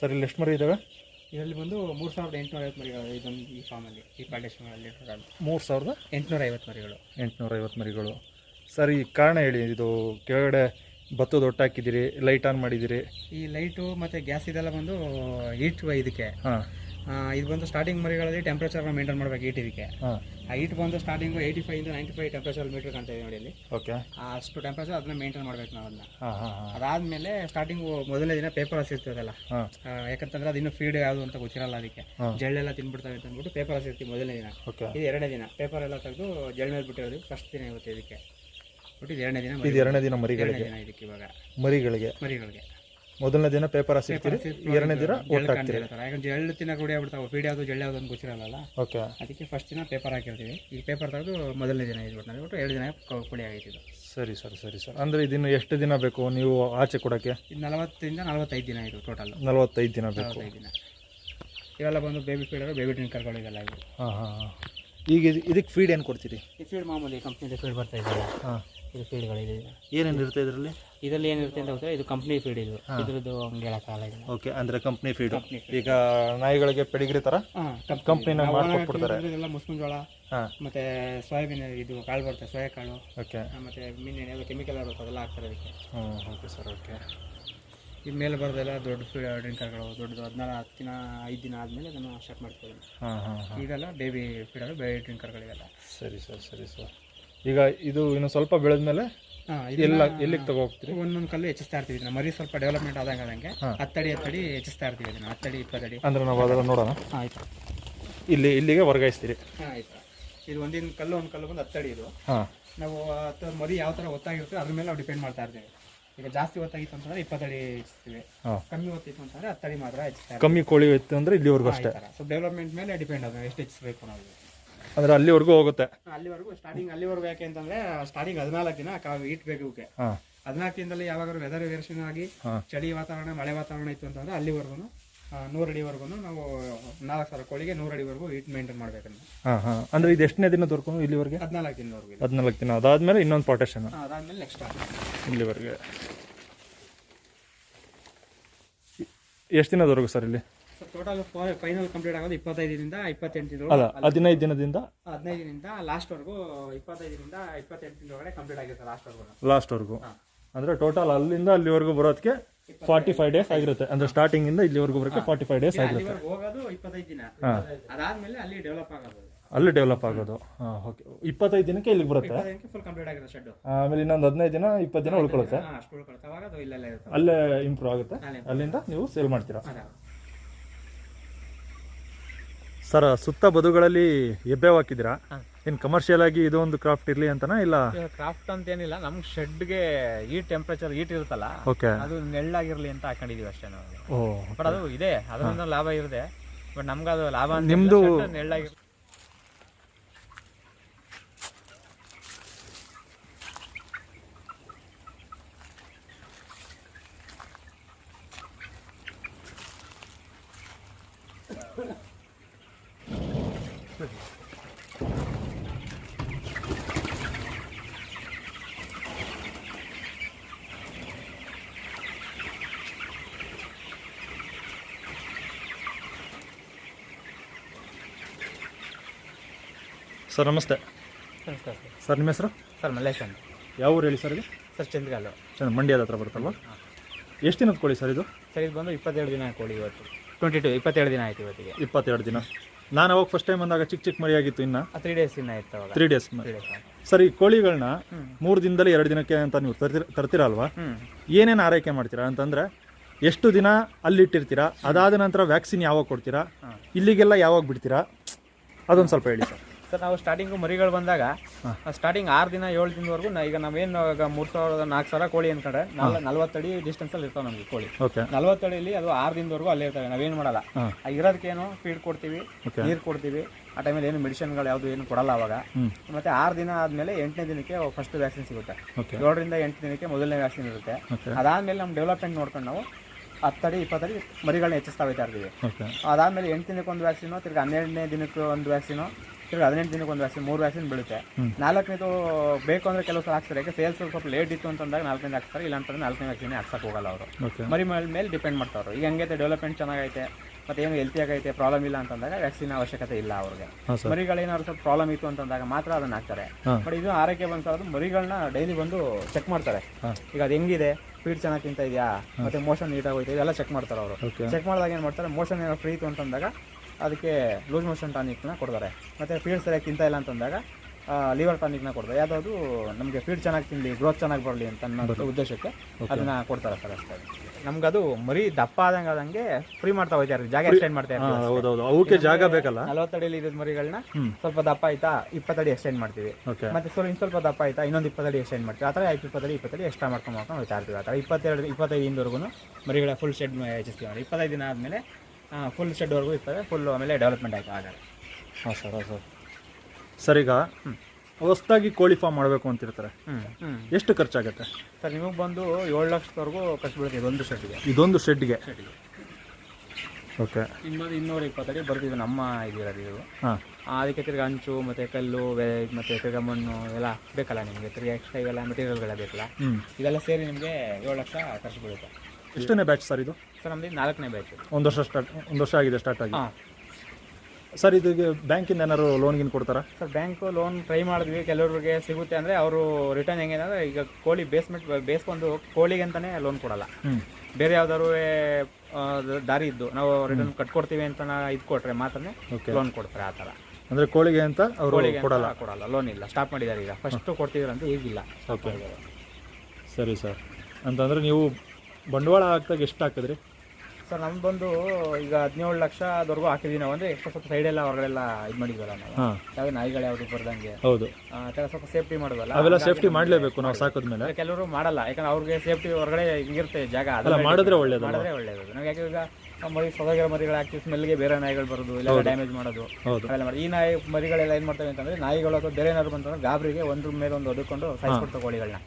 Sir ಇಲ್ಲಿ ಎಷ್ಟು ಮರಿ ಇದ್ದಾವೆ ಇದರಲ್ಲಿ ಬಂದು ಮೂರು ಸಾವಿರದ ಎಂಟುನೂರ ಐವತ್ತು ಮರಿಗಳು ಇದೊಂದು ಈ ಫಾರ್ಮಲ್ಲಿ ಈ ಟೋಟಲ್ ಮೂರು ಸಾವಿರದ? ಎಂಟುನೂರ ಐವತ್ತು ಮರಿಗಳು. ಎಂಟುನೂರ ಐವತ್ತು ಮರಿಗಳು. ಸರ್ ಈ ಕಾರಣ ಹೇಳಿ ಇದು ಕೆಳಗಡೆ ಭತ್ತದ ಒಟ್ಟು ಹಾಕಿದ್ದೀರಿ ಲೈಟ್ ಆನ್ ಮಾಡಿದ್ದೀರಿ. ಈ ಲೈಟು ಮತ್ತು ಗ್ಯಾಸ್ ಇದೆಲ್ಲ ಬಂದು ಹೀಟ್ ಇದಕ್ಕೆ. ಹಾಂ. ಇದು ಬಂದು ಸ್ಟಾರ್ಟಿಂಗ್ ಮರಿಗಳಲ್ಲಿ ಟೆಂಪ್ರೇಚರ್ ಮೇಂಟೈನ್ ಮಾಡಬೇಕು ಈ ಇದಕ್ಕೆ ಆ ಹೀಟ್ ಬಂದು ಸ್ಟಾರ್ಟಿಂಗ್ ಏಯ್ಟಿ ಫೈವ್ ಇಂದ ನೈಂಟಿ ಫೈವ್ ಟೆಂಪ್ರೇಚರ್ ಮೀಟರ್ ಕಾಣ್ತಾ ಇದೆ ನೋಡಿ ಇಲ್ಲಿ. ಓಕೆ. ಆ ಅಷ್ಟು ಟೆಂಪರೇಚರ್ ಅದನ್ನ ಮೇಂಟೈನ್ ಮಾಡಬೇಕು ನಾವು ಅದನ್ನ. ಅದಾದ್ಮೇಲೆ ಸ್ಟಾರ್ಟಿಂಗ್ ಮೊದಲನೇ ದಿನ ಪೇಪರ್ ಹಸಿರ್ತದಲ್ಲ ಯಾಕಂತಂದ್ರೆ ಅದು ಇನ್ನೂ ಫೀಡ್ ಯಾವುದು ಅಂತ ಗೊತ್ತಿರಲ್ಲ ಅದಕ್ಕೆ. ಜಳ್ಳೆಲ್ಲ ತಿನ್ಬಿಡ್ತಾವೆ ಅಂತ ಅಂದ್ಬಿಟ್ಟು ಪೇಪರ್ ಹಸಿರ್ತೀವಿ ಮೊದಲನೇ ದಿನ. ಇದು ಎರಡನೇ ದಿನ. ಪೇಪರ್ ಎಲ್ಲ ತೆಗೆದು ಜಳ್ ಮೇಲೆ ಬಿಟ್ಟಿರೋದು ಫಸ್ಟ್ ದಿನ ಇವತ್ತು ಇದಕ್ಕೆ. ಬಟ್ ಇದು ಎರಡನೇ ದಿನ ಇದು ಎರಡನೇ ದಿನ ಮರಿಗಳಿಗೆ. ದಿನ ಇದಕ್ಕೆ ಇವಾಗ. ಮರಿಗಳಿಗೆ. ಮರಿಗಳಿಗೆ. ಮೊದಲನೇ ದಿನ ಪೇಪರ್ ಹಾಸಿರ್ತೀರಿ ಎರಡನೇ ದಿನ ಒಟ್ಟು ಹಾಕ್ತೀರಿ. ಯಾಕಂದ್ರೆ ಜಳ್ಳು ತಿನ್ನಕ್ಕೆ ರೂಢಿ ಆಗ್ಬಿಡ್ತಾವೆ ಫೀಡ್ ಯಾವುದು ಜಳ್ಳು ಯಾವುದು ಅಂತ ಗೊತ್ತಿರಲ್ಲ ಓಕೆ ಅದಕ್ಕೆ ಫಸ್ಟ್ ದಿನ ಪೇಪರ್ ಹಾಕಿರ್ತೀವಿ. ಈ ಪೇಪರ್ ತೆಗೆದು ಮೊದಲನೇ ದಿನ ಇದ್ಬಿಟ್ಟು ನಾವು ಬಿಟ್ಟು ಎರಡು ದಿನ ಕುಳಿ ಸರಿ ಇದು. ಸರಿ ಸರ್ ಸರಿ ಸರ್. ಅಂದರೆ ಇದನ್ನು ಎಷ್ಟು ದಿನ ಬೇಕು ನೀವು ಆಚೆ ಕೊಡೋಕ್ಕೆ? ಇದು ನಲವತ್ತರಿಂದ ನಲವತ್ತೈದು ದಿನ ಇದು ಟೋಟಲ್ ನಲವತ್ತೈದು ದಿನ ಬೇಕು. ದಿನ. ಇವೆಲ್ಲ ಬಂದು ಬೇಬಿ ಫೀಡರ್ ಬೇಬಿ ಡ್ರಿಂಕರ್ಗಳು ಇದೆಲ್ಲ ಇವು. ಹಾಂ ಹಾಂ ಈಗ ಇದು- ಇದಕ್ಕೆ ಫೀಡ್ ಏನು ಕೊಡ್ತೀರಿ? ಈ ಫೀಡ್ ಮಾಮೂಲಿ ಕಂಪ್ನಿದು ಫೀಡ್ ಬರ್ತಾ ಇದ್ದಾರೆ ಹಾಂ. ಇದು ಫೀಡ್ಗಳಿದೆ ಏನೇನು ಇರುತ್ತೆ ಇದರಲ್ಲಿ? ಇದರಲ್ಲಿ ಏನಿರುತ್ತೆ ಅಂತ ಗೊತ್ತಿಲ್ಲ ಇದು ಕಂಪ್ನಿ ಫೀಡ್ ಇದು. ಇದ್ರದ್ದು ಹಂಗೆ ಹೇಳಕ್ಕಾಗಲ್ಲ ಇದು. ಓಕೆ ಅಂದರೆ ಕಂಪ್ನಿ ಫೀಡ್ ಈಗ ನಾಯಿಗಳಿಗೆ ಪೆಡಿಗ್ರಿ ಥರ ಕಂಪ್ನಿ ಕಂಪ್ನಿನ ಮಾಡ್ಕೊಟ್ಬಿಡ್ತಾರೆ. ಎಲ್ಲ ಮುಸ್ಲಿಂ ಜೋಳ ಮತ್ತೆ ಸೋಯಾಬೀನ್ ಇದು ಕಾಳು ಬರುತ್ತೆ ಸೋಯಾ ಕಾಳು ಓಕೆ ಮತ್ತೆ ಮೀನಿನ ಎಲ್ಲ ಕೆಮಿಕಲ್ ಇರುತ್ತೆ ಅದೆಲ್ಲ ಹಾಕ್ತಾರೆ ಅದಕ್ಕೆ ಹ್ಞೂ ಓಕೆ ಸರ್ ಓಕೆ ಈ ಮೇಲೆ ಬರೋದೆಲ್ಲ ದೊಡ್ಡ ಫೀಡ್ ಡ್ರಿಂಕರ್ಗಳು ದೊಡ್ಡದು ಹದಿನಾರು ಹತ್ತು ದಿನ ಐದು ದಿನ ಆದಮೇಲೆ ಅದನ್ನು ಸ್ಟಾರ್ಟ್ ಮಾಡ್ತೀವಿ. ಹಾಂ ಹಾಂ ಹಾಂ ಇದೆಲ್ಲ ಬೇಬಿ ಫೀಡರ್ ಬೇಬಿ ಡ್ರಿಂಕರ್ಗಳಿಗೆಲ್ಲ ಸರಿ ಸರ್ ಸರಿ ಸರ್ ಈಗ ಇದು ಇನ್ನು ಸ್ವಲ್ಪ ಬೆಳೆದ್ಮೇಲೆ ಮೇಲೆ ಎಲ್ಲ ಎಲ್ಲಿಗೆ ತಗೋ ಹೋಗ್ತೀರಿ ಒಂದೊಂದು ಕಲ್ಲು ಹೆಚ್ಚಿಸ್ತಾ ಇರ್ತೀವಿ ಇದನ್ನ. ಮರಿ ಸ್ವಲ್ಪ ಡೆವಲಪ್ಮೆಂಟ್ ಆದಂಗೆ ಆದಂಗೆ. ಹತ್ತಡಿ ಹತ್ತಡಿ ಹೆಚ್ಚಿಸ್ತಾ ಇರ್ತೀವಿ ಇದನ್ನ. ಹತ್ತಡಿ ಇಪ್ಪತ್ತಡಿ. ಅಂದ್ರೆ ನಾವು ಅದೆಲ್ಲ ನೋಡೋಣ. ಆಯ್ತು. ಇಲ್ಲಿ ಇಲ್ಲಿಗೆ ವರ್ಗಾಯಿಸ್ತೀರಿ. ಆಯ್ತು. ಇದು ಒಂದಿನ ಕಲ್ಲು ಒಂದು ಕಲ್ಲು ಬಂದು ಹತ್ತಡಿ ಇದು. ನಾವು ಹತ್ತು ಮರಿ ಯಾವ ಥರ ಒತ್ತಾಗಿರುತ್ತೆ ಅದ್ರ ಮೇಲೆ ನಾವು ಡಿಪೆಂಡ್ ಮಾಡ್ತಾ ಇರ್ತೀವಿ. ಈಗ ಜಾಸ್ತಿ ಒತ್ತಾಗಿತ್ತು ಅಂತಂದ್ರೆ ಇಪ್ಪತ್ತಡಿ ಹೆಚ್ಚಿಸ್ತೀವಿ. ಕಮ್ಮಿ ಒತ್ತಿತ್ತು ಅಂತಂದ್ರೆ ಹತ್ತಡಿ ಮಾತ್ರ ಹೆಚ್ಚಿಸ್ತಾರೆ ಕಮ್ಮಿ ಕೋಳಿ ಇತ್ತು ಅಂದ್ರೆ ಇಲ್ಲಿವರೆಗೂ ಅಷ್ಟೇ. ಸೊ ಡೆವಲಪ್ಮೆಂಟ್ ಮೇಲೆ ಡಿಪೆಂಡ್ ಆಗುತ್ತೆ. ಎಷ್ಟು ಹೆಚ್ಚಿಸ್ಬೇಕು ನಾವು ಅಂದರೆ ಅಲ್ಲಿವರೆಗೂ ಹೋಗುತ್ತೆ. ಅಲ್ಲಿವರೆಗೂ ಸ್ಟಾರ್ಟಿಂಗ್ ಅಲ್ಲಿವರೆಗೂ ಯಾಕೆ ಅಂತಂದ್ರೆ ಸ್ಟಾರ್ಟಿಂಗ್ ಹದಿನಾಲ್ಕು ದಿನ ಈಟ್ ಬೇಕು ಇವಕ್ಕೆ ಹದಿನಾಲ್ಕು ದಿನದಲ್ಲಿ ಯಾವಾಗಾದ್ರು ವೆದರ್ ವೇರಿಯೇಷನ್ ಆಗಿ ಚಳಿ ವಾತಾವರಣ ಮಳೆ ವಾತಾವರಣ ಇತ್ತು ಅಂತಂದ್ರೆ ಅಲ್ಲಿವರೆಗೂ ನೂರು ಅಡಿವರೆಗೂ ನಾವು ನಾಲ್ಕು ಸಾವಿರ ಕೋಳಿಗೆ ನೂರು ಅಡಿವರೆಗೂ ಹೀಟ್ ಮೇಂಟೈನ್ ಮಾಡ್ಬೇಕಂದ್ರೆ ಹಾಂ ಹಾಂ. ಅಂದ್ರೆ ಇದು ಎಷ್ಟನೇ ದಿನ ತೋರ್ಕೊಂಡು ಇಲ್ಲಿವರೆಗೆ? ಹದಿನಾಲ್ಕು ದಿನವರೆಗೆ. ಹದಿನಾಲ್ಕು ದಿನ. ಅದಾದಮೇಲೆ ಇನ್ನೊಂದು ಪೊಟೇಷನ್ ಅದಾದ್ಮೇಲೆ ನೆಕ್ಸ್ಟ್ ಇಲ್ಲಿವರೆಗೆ. ಎಷ್ಟು ದಿನದವರೆಗೂ ಸರ್ ಇಲ್ಲಿ? ಟೋಟಲ್ ಫೈನಲ್ ಕಂಪ್ಲೀಟ್ ಆಗೋದು ಇಪ್ಪತ್ತೈದರಿಂದ ಇಪ್ಪತ್ತೆಂಟು ಅಲ್ಲ ಹದಿನೈದು ದಿನದಿಂದ? ಹದಿನೈದರಿಂದ ಲಾಸ್ಟ್ವರೆಗೂ ಇಪ್ಪತ್ತೈದರಿಂದ ಇಪ್ಪತ್ತೆಂಟು ದಿನದೊಳಗಡೆ ಕಂಪ್ಲೀಟ್ ಆಗಿರುತ್ತೆ ಲಾಸ್ಟ್ವರೆಗೂ ಲಾಸ್ಟ್ವರೆಗೂ ಅಂದರೆ ಟೋಟಲ್ ಅಲ್ಲಿಂದ ಅಲ್ಲಿವರೆಗೂ ಬರೋದಕ್ಕೆ ಫಾರ್ಟಿ ಫೈವ್ ಡೇಸ್ ಆಗಿರುತ್ತೆ. ಅಂದ್ರೆ ಸ್ಟಾರ್ಟಿಂಗ್ ಇಂದ ಇಲ್ಲಿವರೆಗೂ ಬರೋಕ್ಕೆ ಫಾರ್ಟಿ ಫೈವ್ ಡೇಸ್ ಆಗಿರುತ್ತೆ. ಹೋಗೋದು ಇಪ್ಪತ್ತೈದು ದಿನ. ಅದಾದ್ಮೇಲೆ ಅಲ್ಲಿ ಡೆವಲಪ್ ಆಗೋದು. ಅಲ್ಲಿ ಡೆವಲಪ್ ಆಗೋದು. ಹಾಂ ಓಕೆ ಇಪ್ಪತ್ತೈದು ದಿನಕ್ಕೆ ಇಲ್ಲಿಗೆ ಬರುತ್ತೆ. ಆಗಿದೆ ಆಮೇಲೆ ಇನ್ನೊಂದು ಹದಿನೈದು ದಿನ ಇಪ್ಪತ್ತು ದಿನ ಉಳ್ಕೊಳುತ್ತೆ. ಅವಾಗ ಅದು ಇಲ್ಲೆಲ್ಲ ಇರುತ್ತೆ. ಅಲ್ಲೇ ಇಂಪ್ರೂವ್ ಆಗುತ್ತೆ. ಅಲ್ಲಿಂದ ನೀವು ಸೇಲ್ ಮಾಡ್ತೀರಾ. ಸರ್ ಸುತ್ತ ಬದುಗಳಲ್ಲಿ ಎಬ್ಬೆ ಹಾಕಿದಿರಾ. ಏನು ಕಮರ್ಷಿಯಲ್ ಆಗಿ ಇದು ಒಂದು ಕ್ರಾಫ್ಟ್ ಇರಲಿ ಅಂತನಾ ಇಲ್ಲ? ಕ್ರಾಫ್ಟ್ ಅಂತ ಏನಿಲ್ಲ ನಮ್ ಶೆಡ್ಗೆ ಈ ಟೆಂಪರೇಚರ್ ಹೀಟ್ ಇರುತ್ತಲ್ಲ ಓಕೆ ಅದು ನೆಳ್ಳಾಗಿರ್ಲಿ ಅಂತ ಹಾಕೊಂಡಿದೀವಿ ಅಷ್ಟೇ ನಾವು. ಬಟ್ ಅದು ಇದೆ ಅದರಿಂದ ಲಾಭ ಇರದೆ ಬಟ್ ನಮ್ಗೆ ಅದು ಲಾಭ ಅಂತ ನಿಮ್ದು- ನೆಳ್ಳಾಗಿ ಸರ್ ನಮಸ್ತೆ. ನಮಸ್ಕಾರ ಸರ್. ಸರ್ ನಿಮ್ಮ ಹೆಸರು? ಸರ್ ಮಲ್ಲೇಶ್ ಅಂತ. ಯಾವ ಊರು ಹೇಳಿ ಸರ್ ಇದು? ಸರ್ ಚಂದ್ಗಾಲು ಚೆನ್ನಾಗಿ ಮಂಡ್ಯದ ಹತ್ರ ಬರುತ್ತಲ್ವ? ಎಷ್ಟು ದಿನದ ಕೋಳಿ ಸರ್ ಇದು? ಸರ್ ಇದು ಬಂದು ಇಪ್ಪತ್ತೆರಡು ದಿನ ಕೋಳಿ ಇವತ್ತು. ಟ್ವೆಂಟಿ ಟು ಇಪ್ಪತ್ತೆರಡು ದಿನ ಆಯ್ತು ಇವತ್ತಿಗೆ. ಇಪ್ಪತ್ತೆರಡು ದಿನ. ನಾನು ಅವಾಗ ಫಸ್ಟ್ ಟೈಮ್ ಬಂದಾಗ ಚಿಕ್ಕ ಚಿಕ್ಕ ಮರಿಯಾಗಿತ್ತು ಇನ್ನು. ತ್ರೀ ಡೇಸ್ ಇನ್ನ ಅವಾಗ. ತ್ರೀ ಡೇಸ್ ಸರ್ ಈ ಕೋಳಿಗಳನ್ನ ಮೂರು ದಿನದಲ್ಲಿ ಎರಡು ದಿನಕ್ಕೆ ಅಂತ ನೀವು ತರ್ತೀರ ತರ್ತೀರಾ ಅಲ್ವಾ ಏನೇನು ಆರೈಕೆ ಮಾಡ್ತೀರಾ ಅಂತಂದರೆ ಎಷ್ಟು ದಿನ ಅಲ್ಲಿಟ್ಟಿರ್ತೀರಾ ಅದಾದ ನಂತರ ವ್ಯಾಕ್ಸಿನ್ ಯಾವಾಗ ಕೊಡ್ತೀರಾ ಇಲ್ಲಿಗೆಲ್ಲ ಯಾವಾಗ ಬಿಡ್ತೀರಾ ಅದೊಂದು ಸ್ವಲ್ಪ ಹೇಳಿ ಸರ್. ಸರ್ ನಾವು ಸ್ಟಾರ್ಟಿಂಗು ಮರಿಗಳು ಬಂದಾಗ ಸ್ಟಾರ್ಟಿಂಗ್ ಆರು ದಿನ ಏಳು ದಿನವರೆಗೂ ನಾ- ಈಗ ನಾವೇನು ಈಗ ಮೂರು ಸಾವಿರದ ನಾಲ್ಕು ಸಾವಿರ ಕೋಳಿ ಅನ್ಕೊಂಡ್ರೆ ಅಡಿ ನಲ್ವತ್ತಡಿ ಡಿಸ್ಟೆನ್ಸಲ್ಲಿ ಇರ್ತಾವೆ ನಮಗೆ ಕೋಳಿ. ಓಕೆ. ನಲ್ವತ್ತಡಿಲಿ ಅದು ಆರು ದಿನದವರೆಗೂ ಅಲ್ಲೇ ಇರ್ತವೆ ನಾವೇನು ಮಾಡಲ್ಲ. ಆ ಇರೋದಕ್ಕೇನು ಫೀಡ್ ಕೊಡ್ತೀವಿ ನೀರು ಕೊಡ್ತೀವಿ ಆ ಟೈಮಲ್ಲಿ ಏನು ಮೆಡಿಸಿನ್ಗಳು ಯಾವುದು ಏನು ಕೊಡಲ್ಲ ಅವಾಗ. ಮತ್ತೆ ಆರು ದಿನ ಆದಮೇಲೆ ಎಂಟನೇ ದಿನಕ್ಕೆ ಫಸ್ಟ್ ವ್ಯಾಕ್ಸಿನ್ ಸಿಗುತ್ತೆ. ಓಕೆ. ಏಳರಿಂದ ಎಂಟು ದಿನಕ್ಕೆ ಮೊದಲನೇ ವ್ಯಾಕ್ಸಿನ್ ಇರುತ್ತೆ. ಅದಾದಮೇಲೆ ನಮ್ಮ ಡೆವಲಪ್ಮೆಂಟ್ ನೋಡ್ಕೊಂಡು ನಾವು ಹತ್ತಡಿ ಇಪ್ಪತ್ತಡಿ ಮರಿಗಳನ್ನ ಹೆಚ್ಚಿಸ್ತಾ ಹೋಗ್ತಾ ಇರ್ತೀವಿ. ಓಕೆ. ಅದಾದಮೇಲೆ ಎಂಟು ದಿನಕ್ಕೆ ಒಂದು ವ್ಯಾಕ್ಸಿನು ತಿರ್ಗಿ ಹನ್ನೆರಡನೇ ದಿನಕ್ಕೆ ಒಂದು ವ್ಯಾಕ್ಸಿನು ತಿರ್ಗಿ ಹದಿನೆಂಟು ದಿನಕ್ಕೆ ಒಂದು ವ್ಯಾಕ್ಸಿನ್ ಮೂರು ವ್ಯಾಕ್ಸಿನ್ ಬೀಳುತ್ತೆ. ನಾಲ್ಕನೇದು ಬೇಕು ಅಂದರೆ ಕೆಲವು ಸಲ ಹಾಕ್ತಾರೆ ಯಾಕೆ ಸೇಲ್ಸ್ ಸ್ವಲ್ಪ ಲೇಟ್ ಇತ್ತು ಅಂತಂದಾಗ ನಾಲ್ಕನೇ ಹಾಕ್ತಾರೆ ಇಲ್ಲ ಅಂತಂದ್ರೆ ನಾಲ್ಕನೇ ವ್ಯಾಕ್ಸಿನ್ ಹಾಕ್ಸಕ್ಕೆ ಹೋಗಲ್ಲ ಅವರು. ಮರಿ ಮೇಲೆ ಮೇಲೆ ಡಿಪೆಂಡ್ ಮಾಡ್ತಾವ್ರು. ಈಗ ಹಂಗೈತೆ ಡೆವಲಪ್ಮೆಂಟ್ ಚೆನ್ನಾಗೈತೆ ಮತ್ತೆ ಏನು ಹೆಲ್ತಿ ಆಗೈತೆ ಪ್ರಾಬ್ಲಮ್ ಇಲ್ಲ ಅಂತಂದಾಗ ವ್ಯಾಕ್ಸಿನ್ ಅವಶ್ಯಕತೆ ಇಲ್ಲ ಅವ್ರಿಗೆ. ಮರಿಗಳೇನಾದ್ರು ಸ್ವಲ್ಪ ಪ್ರಾಬ್ಲಮ್ ಇತ್ತು ಅಂತಂದಾಗ ಮಾತ್ರ ಅದನ್ನ ಹಾಕ್ತಾರೆ. ಬಟ್ ಇದು ಆರೈಕೆ ಬಂದ್ಸೋದು ಮರಿಗಳನ್ನ ಡೈಲಿ ಬಂದು ಚೆಕ್ ಮಾಡ್ತಾರೆ. ಈಗ ಅದು ಹೆಂಗಿದೆ? ಸ್ಪೀಡ್ ಚೆನ್ನಾಗಿ ತಿಂತ ಇದೆಯಾ? ಮತ್ತೆ ಮೋಷನ್ ನೀಟಾಗಿ ಹೋಯ್ತಾ ಇದೆಲ್ಲ ಚೆಕ್ ಮಾಡ್ತಾರೆ ಅವರು. ಚೆಕ್ ಮಾಡಿದಾಗ ಏನು ಮಾಡ್ತಾರೆ? ಮೋಷನ್ ಏನೋ ಫ್ರೀ ಇತ್ತು ಅಂತಂದಾಗ ಅದಕ್ಕೆ ಲೂಸ್ ಮೋಷನ್ ಟಾನಿಕ್ನ ಕೊಡ್ತಾರೆ. ಮತ್ತೆ ಫೀಡ್ ಸರಿಯಾಗಿ ತಿಂತ ಇಲ್ಲ ಅಂತಂದಾಗ ಲಿವರ್ ಟಾನಿಕ್ನ ಕೊಡ್ತಾರೆ. ಯಾವುದಾದ್ರು ನಮಗೆ ಫೀಡ್ ಚೆನ್ನಾಗಿ ತಿನ್ನಲಿ ಗ್ರೋತ್ ಚೆನ್ನಾಗಿ ಬರಲಿ ಅಂತ ಅನ್ನೋ ಉದ್ದೇಶಕ್ಕೆ ಅದನ್ನ ಕೊಡ್ತಾರೆ ಸರ್ ಅಷ್ಟೇ. ನಮ್ಗೆ ಅದು ಮರಿ ದಪ್ಪ ಆದಂಗೆ ಆದಂಗೆ ಫ್ರೀ ಮಾಡ್ತಾ ಹೋಯ್ತಾರೆ ಜಾಗ ಎಕ್ಸ್ಟೆಂಡ್ ಮಾಡ್ತಾ ಇರ್ತಾರೆ ಅವಕ್ಕೆ ಜಾಗ ಬೇಕಲ್ಲ? ನಲವತ್ತಡಿಯಲ್ಲಿ ಇರೋದು ಮರಿಗಳನ್ನ ಸ್ವಲ್ಪ ದಪ್ಪ ಆಯ್ತಾ ಇಪ್ಪತ್ತಡಿ ಎಕ್ಸ್ಟೆಂಡ್ ಮಾಡ್ತೀವಿ. ಮತ್ತೆ ಸ್ವಲ್ಪ ಇನ್ನು ಸ್ವಲ್ಪ ದಪ್ಪ ಆಯ್ತಾ ಇನ್ನೊಂದು ಇಪ್ಪತ್ತಡಿ ಎಕ್ಸ್ಟೆಂಡ್ ಮಾಡ್ತೀವಿ. ಆ ಥರ ಇಪ್ಪತ್ತಡಿ ಇಪ್ಪತ್ತಡಿ ಎಕ್ಸ್ಟ್ರಾ ಮಾಡ್ಕೊಂಡು ಮಾಡ್ಕೊಂಡು ಹೋಗ್ತಾ ಇರ್ತೀವಿ. ಆ ಥರ ಇಪ್ಪತ್ತೆರಡು ಇಪ್ಪತ್ತೈದು ಇಂದವರೆಗೂ ಮರಿಗಳ ಫುಲ್ ಶೆಡ್ ಹೆಚ್ಚಿಸ್ತೀವಿ. ಇಪ್ಪತ್ತೈದು ದಿನ ಆದಮೇಲೆ ಫುಲ್ ಶೆಡ್ವರೆಗೂ ಇರ್ತವೆ ಫುಲ್ ಆಮೇಲೆ ಡೆವಲಪ್ಮೆಂಟ್ ಆಯ್ತು ಆಗ ಹಾಂ ಸರ್ ಹಾಂ ಸರ್. ಸರ್ ಈಗ ಹೊಸ್ದಾಗಿ ಕೋಳಿ ಫಾರ್ಮ್ ಮಾಡಬೇಕು ಅಂತಿರ್ತಾರೆ ಹ್ಞೂ ಹ್ಞೂ ಎಷ್ಟು ಖರ್ಚಾಗುತ್ತೆ? ಸರ್ ನಿಮಗೆ ಬಂದು ಏಳು ಲಕ್ಷದವರೆಗೂ ಖರ್ಚು ಬೀಳುತ್ತೆ ಇದೊಂದು ಶೆಡ್ಗೆ ಇದೊಂದು ಶೆಡ್ಗೆ ಓಕೆ. ಇನ್ನೊಂದು ಇನ್ನೂರ ಇಪ್ಪತ್ತಡಿ ಬರ್ತಿದ್ದು ನಮ್ಮ ಇದಿರೋದು ಇದು. ಹಾಂ. ಅದಕ್ಕೆ ತಿರ್ಗಿ ಹಂಚು ಮತ್ತು ಕಲ್ಲು ಮತ್ತು ಮತ್ತೆ ತಿರ್ಗಿ ಮಣ್ಣು ಎಲ್ಲ ಬೇಕಲ್ಲ ನಿಮಗೆ. ತಿರ್ಗಿ ಎಕ್ಸ್ಟ್ರಾ ಇವೆಲ್ಲ ಮೆಟೀರಿಯಲ್ಗಳ ಬೇಕಲ್ಲ. ಹ್ಞೂ ಇದೆಲ್ಲ ಸೇರಿ ನಿಮಗೆ ಏಳು ಲಕ್ಷ ಖರ್ಚು ಬೀಳುತ್ತೆ. ಎಷ್ಟನೇ ಬ್ಯಾಚ್ ಸರ್ ಇದು? ಸರ್ ನಮ್ದು ನಾಲ್ಕನೇ ಬ್ಯಾಚ್ ಒಂದು ವರ್ಷ ಸ್ಟಾರ್ಟ್ ಒಂದು ವರ್ಷ ಆಗಿದೆ ಸ್ಟಾರ್ಟ್ ಆಗಿ. ಹಾಂ. ಸರ್ ಇದಕ್ಕೆ ಬ್ಯಾಂಕಿಂದ ಏನಾದ್ರು ಲೋನ್ ಗಿನ್ ಕೊಡ್ತಾರಾ? ಸರ್ ಬ್ಯಾಂಕು ಲೋನ್ ಟ್ರೈ ಮಾಡಿದ್ವಿ. ಕೆಲವ್ರಿಗೆ ಸಿಗುತ್ತೆ ಅಂದರೆ ಅವರು ರಿಟರ್ನ್ ಹೆಂಗೆ ಅಂದರೆ ಈಗ ಕೋಳಿ ಬೇಸ್ಮೆಂಟ್ ಬೇಸ್ಕೊಂಡು ಕೋಳಿಗೆ ಅಂತಲೇ ಲೋನ್ ಕೊಡಲ್ಲ. ಬೇರೆ ಯಾವ್ದಾದ್ರು ದಾರಿ ಇದ್ದು. ನಾವು ರಿಟರ್ನ್ ಕಟ್ಕೊಡ್ತೀವಿ ಅಂತ ಇದು ಕೊಟ್ರೆ ಮಾತ್ರನೇ ಓಕೆ ಲೋನ್ ಕೊಡ್ತಾರೆ ಆ ಥರ. ಅಂದರೆ ಕೋಳಿಗೆ ಅಂತ ಅವರು ಕೋಳಿಗೆ ಕೊಡಲ್ಲ? ಅಂತ ಕೊಡಲ್ಲ. ಲೋನ್ ಇಲ್ಲ. ಸ್ಟಾಪ್ ಮಾಡಿದ್ದಾರೆ ಈಗ. ಫಸ್ಟ್ ಕೊಡ್ತಿದ್ರು ಅಂತ ಈಗಿಲ್ಲ. ಓಕೆ ಸರಿ ಸರ್. ಅಂತಂದ್ರೆ ನೀವು ಬಂಡವಾಳ ಹಾಕ್ದಾಗ ಎಷ್ಟು ಹಾಕಿದ್ರಿ? ಸರ್ ನಮ್ದು ಬಂದು ಈಗ ಹದಿನೇಳು ಲಕ್ಷದವರೆಗೂ ಹಾಕಿದ್ವಿ ನಾವು. ಅಂದ್ರೆ ಎಷ್ಟು ಸ್ವಲ್ಪ ಸೈಡೆಲ್ಲ ಹೊರಗಡೆಲ್ಲ ಇದು ಮಾಡಿದ್ವಲ್ಲ ನಾವು. ನಾಯಿಗಳು ಯಾವ್ದು ನಾಯಿಗಳು ಯಾವುದು ಬರ್ದಂಗೆ. ಹೌದು. ಆ ಥರ ಸ್ವಲ್ಪ ಸೇಫ್ಟಿ ಮಾಡೋದಲ್ಲ. ಅವೆಲ್ಲ ಸೇಫ್ಟಿ ಮಾಡಲೇಬೇಕು ನಾವು ಸಾಕಿದ್ಮೇಲೆ. ಕೆಲವರು ಮಾಡಲ್ಲ. ಯಾಕಂದ್ರೆ ಅವ್ರಿಗೆ ಸೇಫ್ಟಿ ಹೊರಗಡೆ ಹಿಂಗಿರುತ್ತೆ ಜಾಗ. ಅದೆಲ್ಲ ಮಾಡಿದ್ರೆ ಒಳ್ಳೇದು ಮಾಡಿದ್ರೆ ಒಳ್ಳೇದು ನಾವು ಯಾಕೆ ಈಗ ಮರಿ ಸೊದಗಿರೋ ಮರಿಗಳು ಹಾಕಿ ಸ್ಮೆಲ್ಗೆ ಬೇರೆ ನಾಯಿಗಳು ಬರೋದು ಇಲ್ಲ ಡ್ಯಾಮೇಜ್ ಮಾಡೋದು ಅವೆಲ್ಲ ಮಾಡಿ. ಈ ನಾಯಿ ಮರಿಗಳೆಲ್ಲ ಏನು ಮಾಡ್ತವೆ ಅಂತಂದ್ರೆ ನಾಯಿಗಳು ಅಥವಾ ಬೇರೆ ಏನಾದ್ರು ಬಂತಂದ್ರೆ ಗಾಬರಿಗೆ ಒಂದ್ರ ಮೇಲೆ ಒಂದು ಒದಕೊಂಡು ಸಾಯಿಸ್ಬಿಡ್ತಾವೆ ಕೋಳಿಗಳನ್ನ.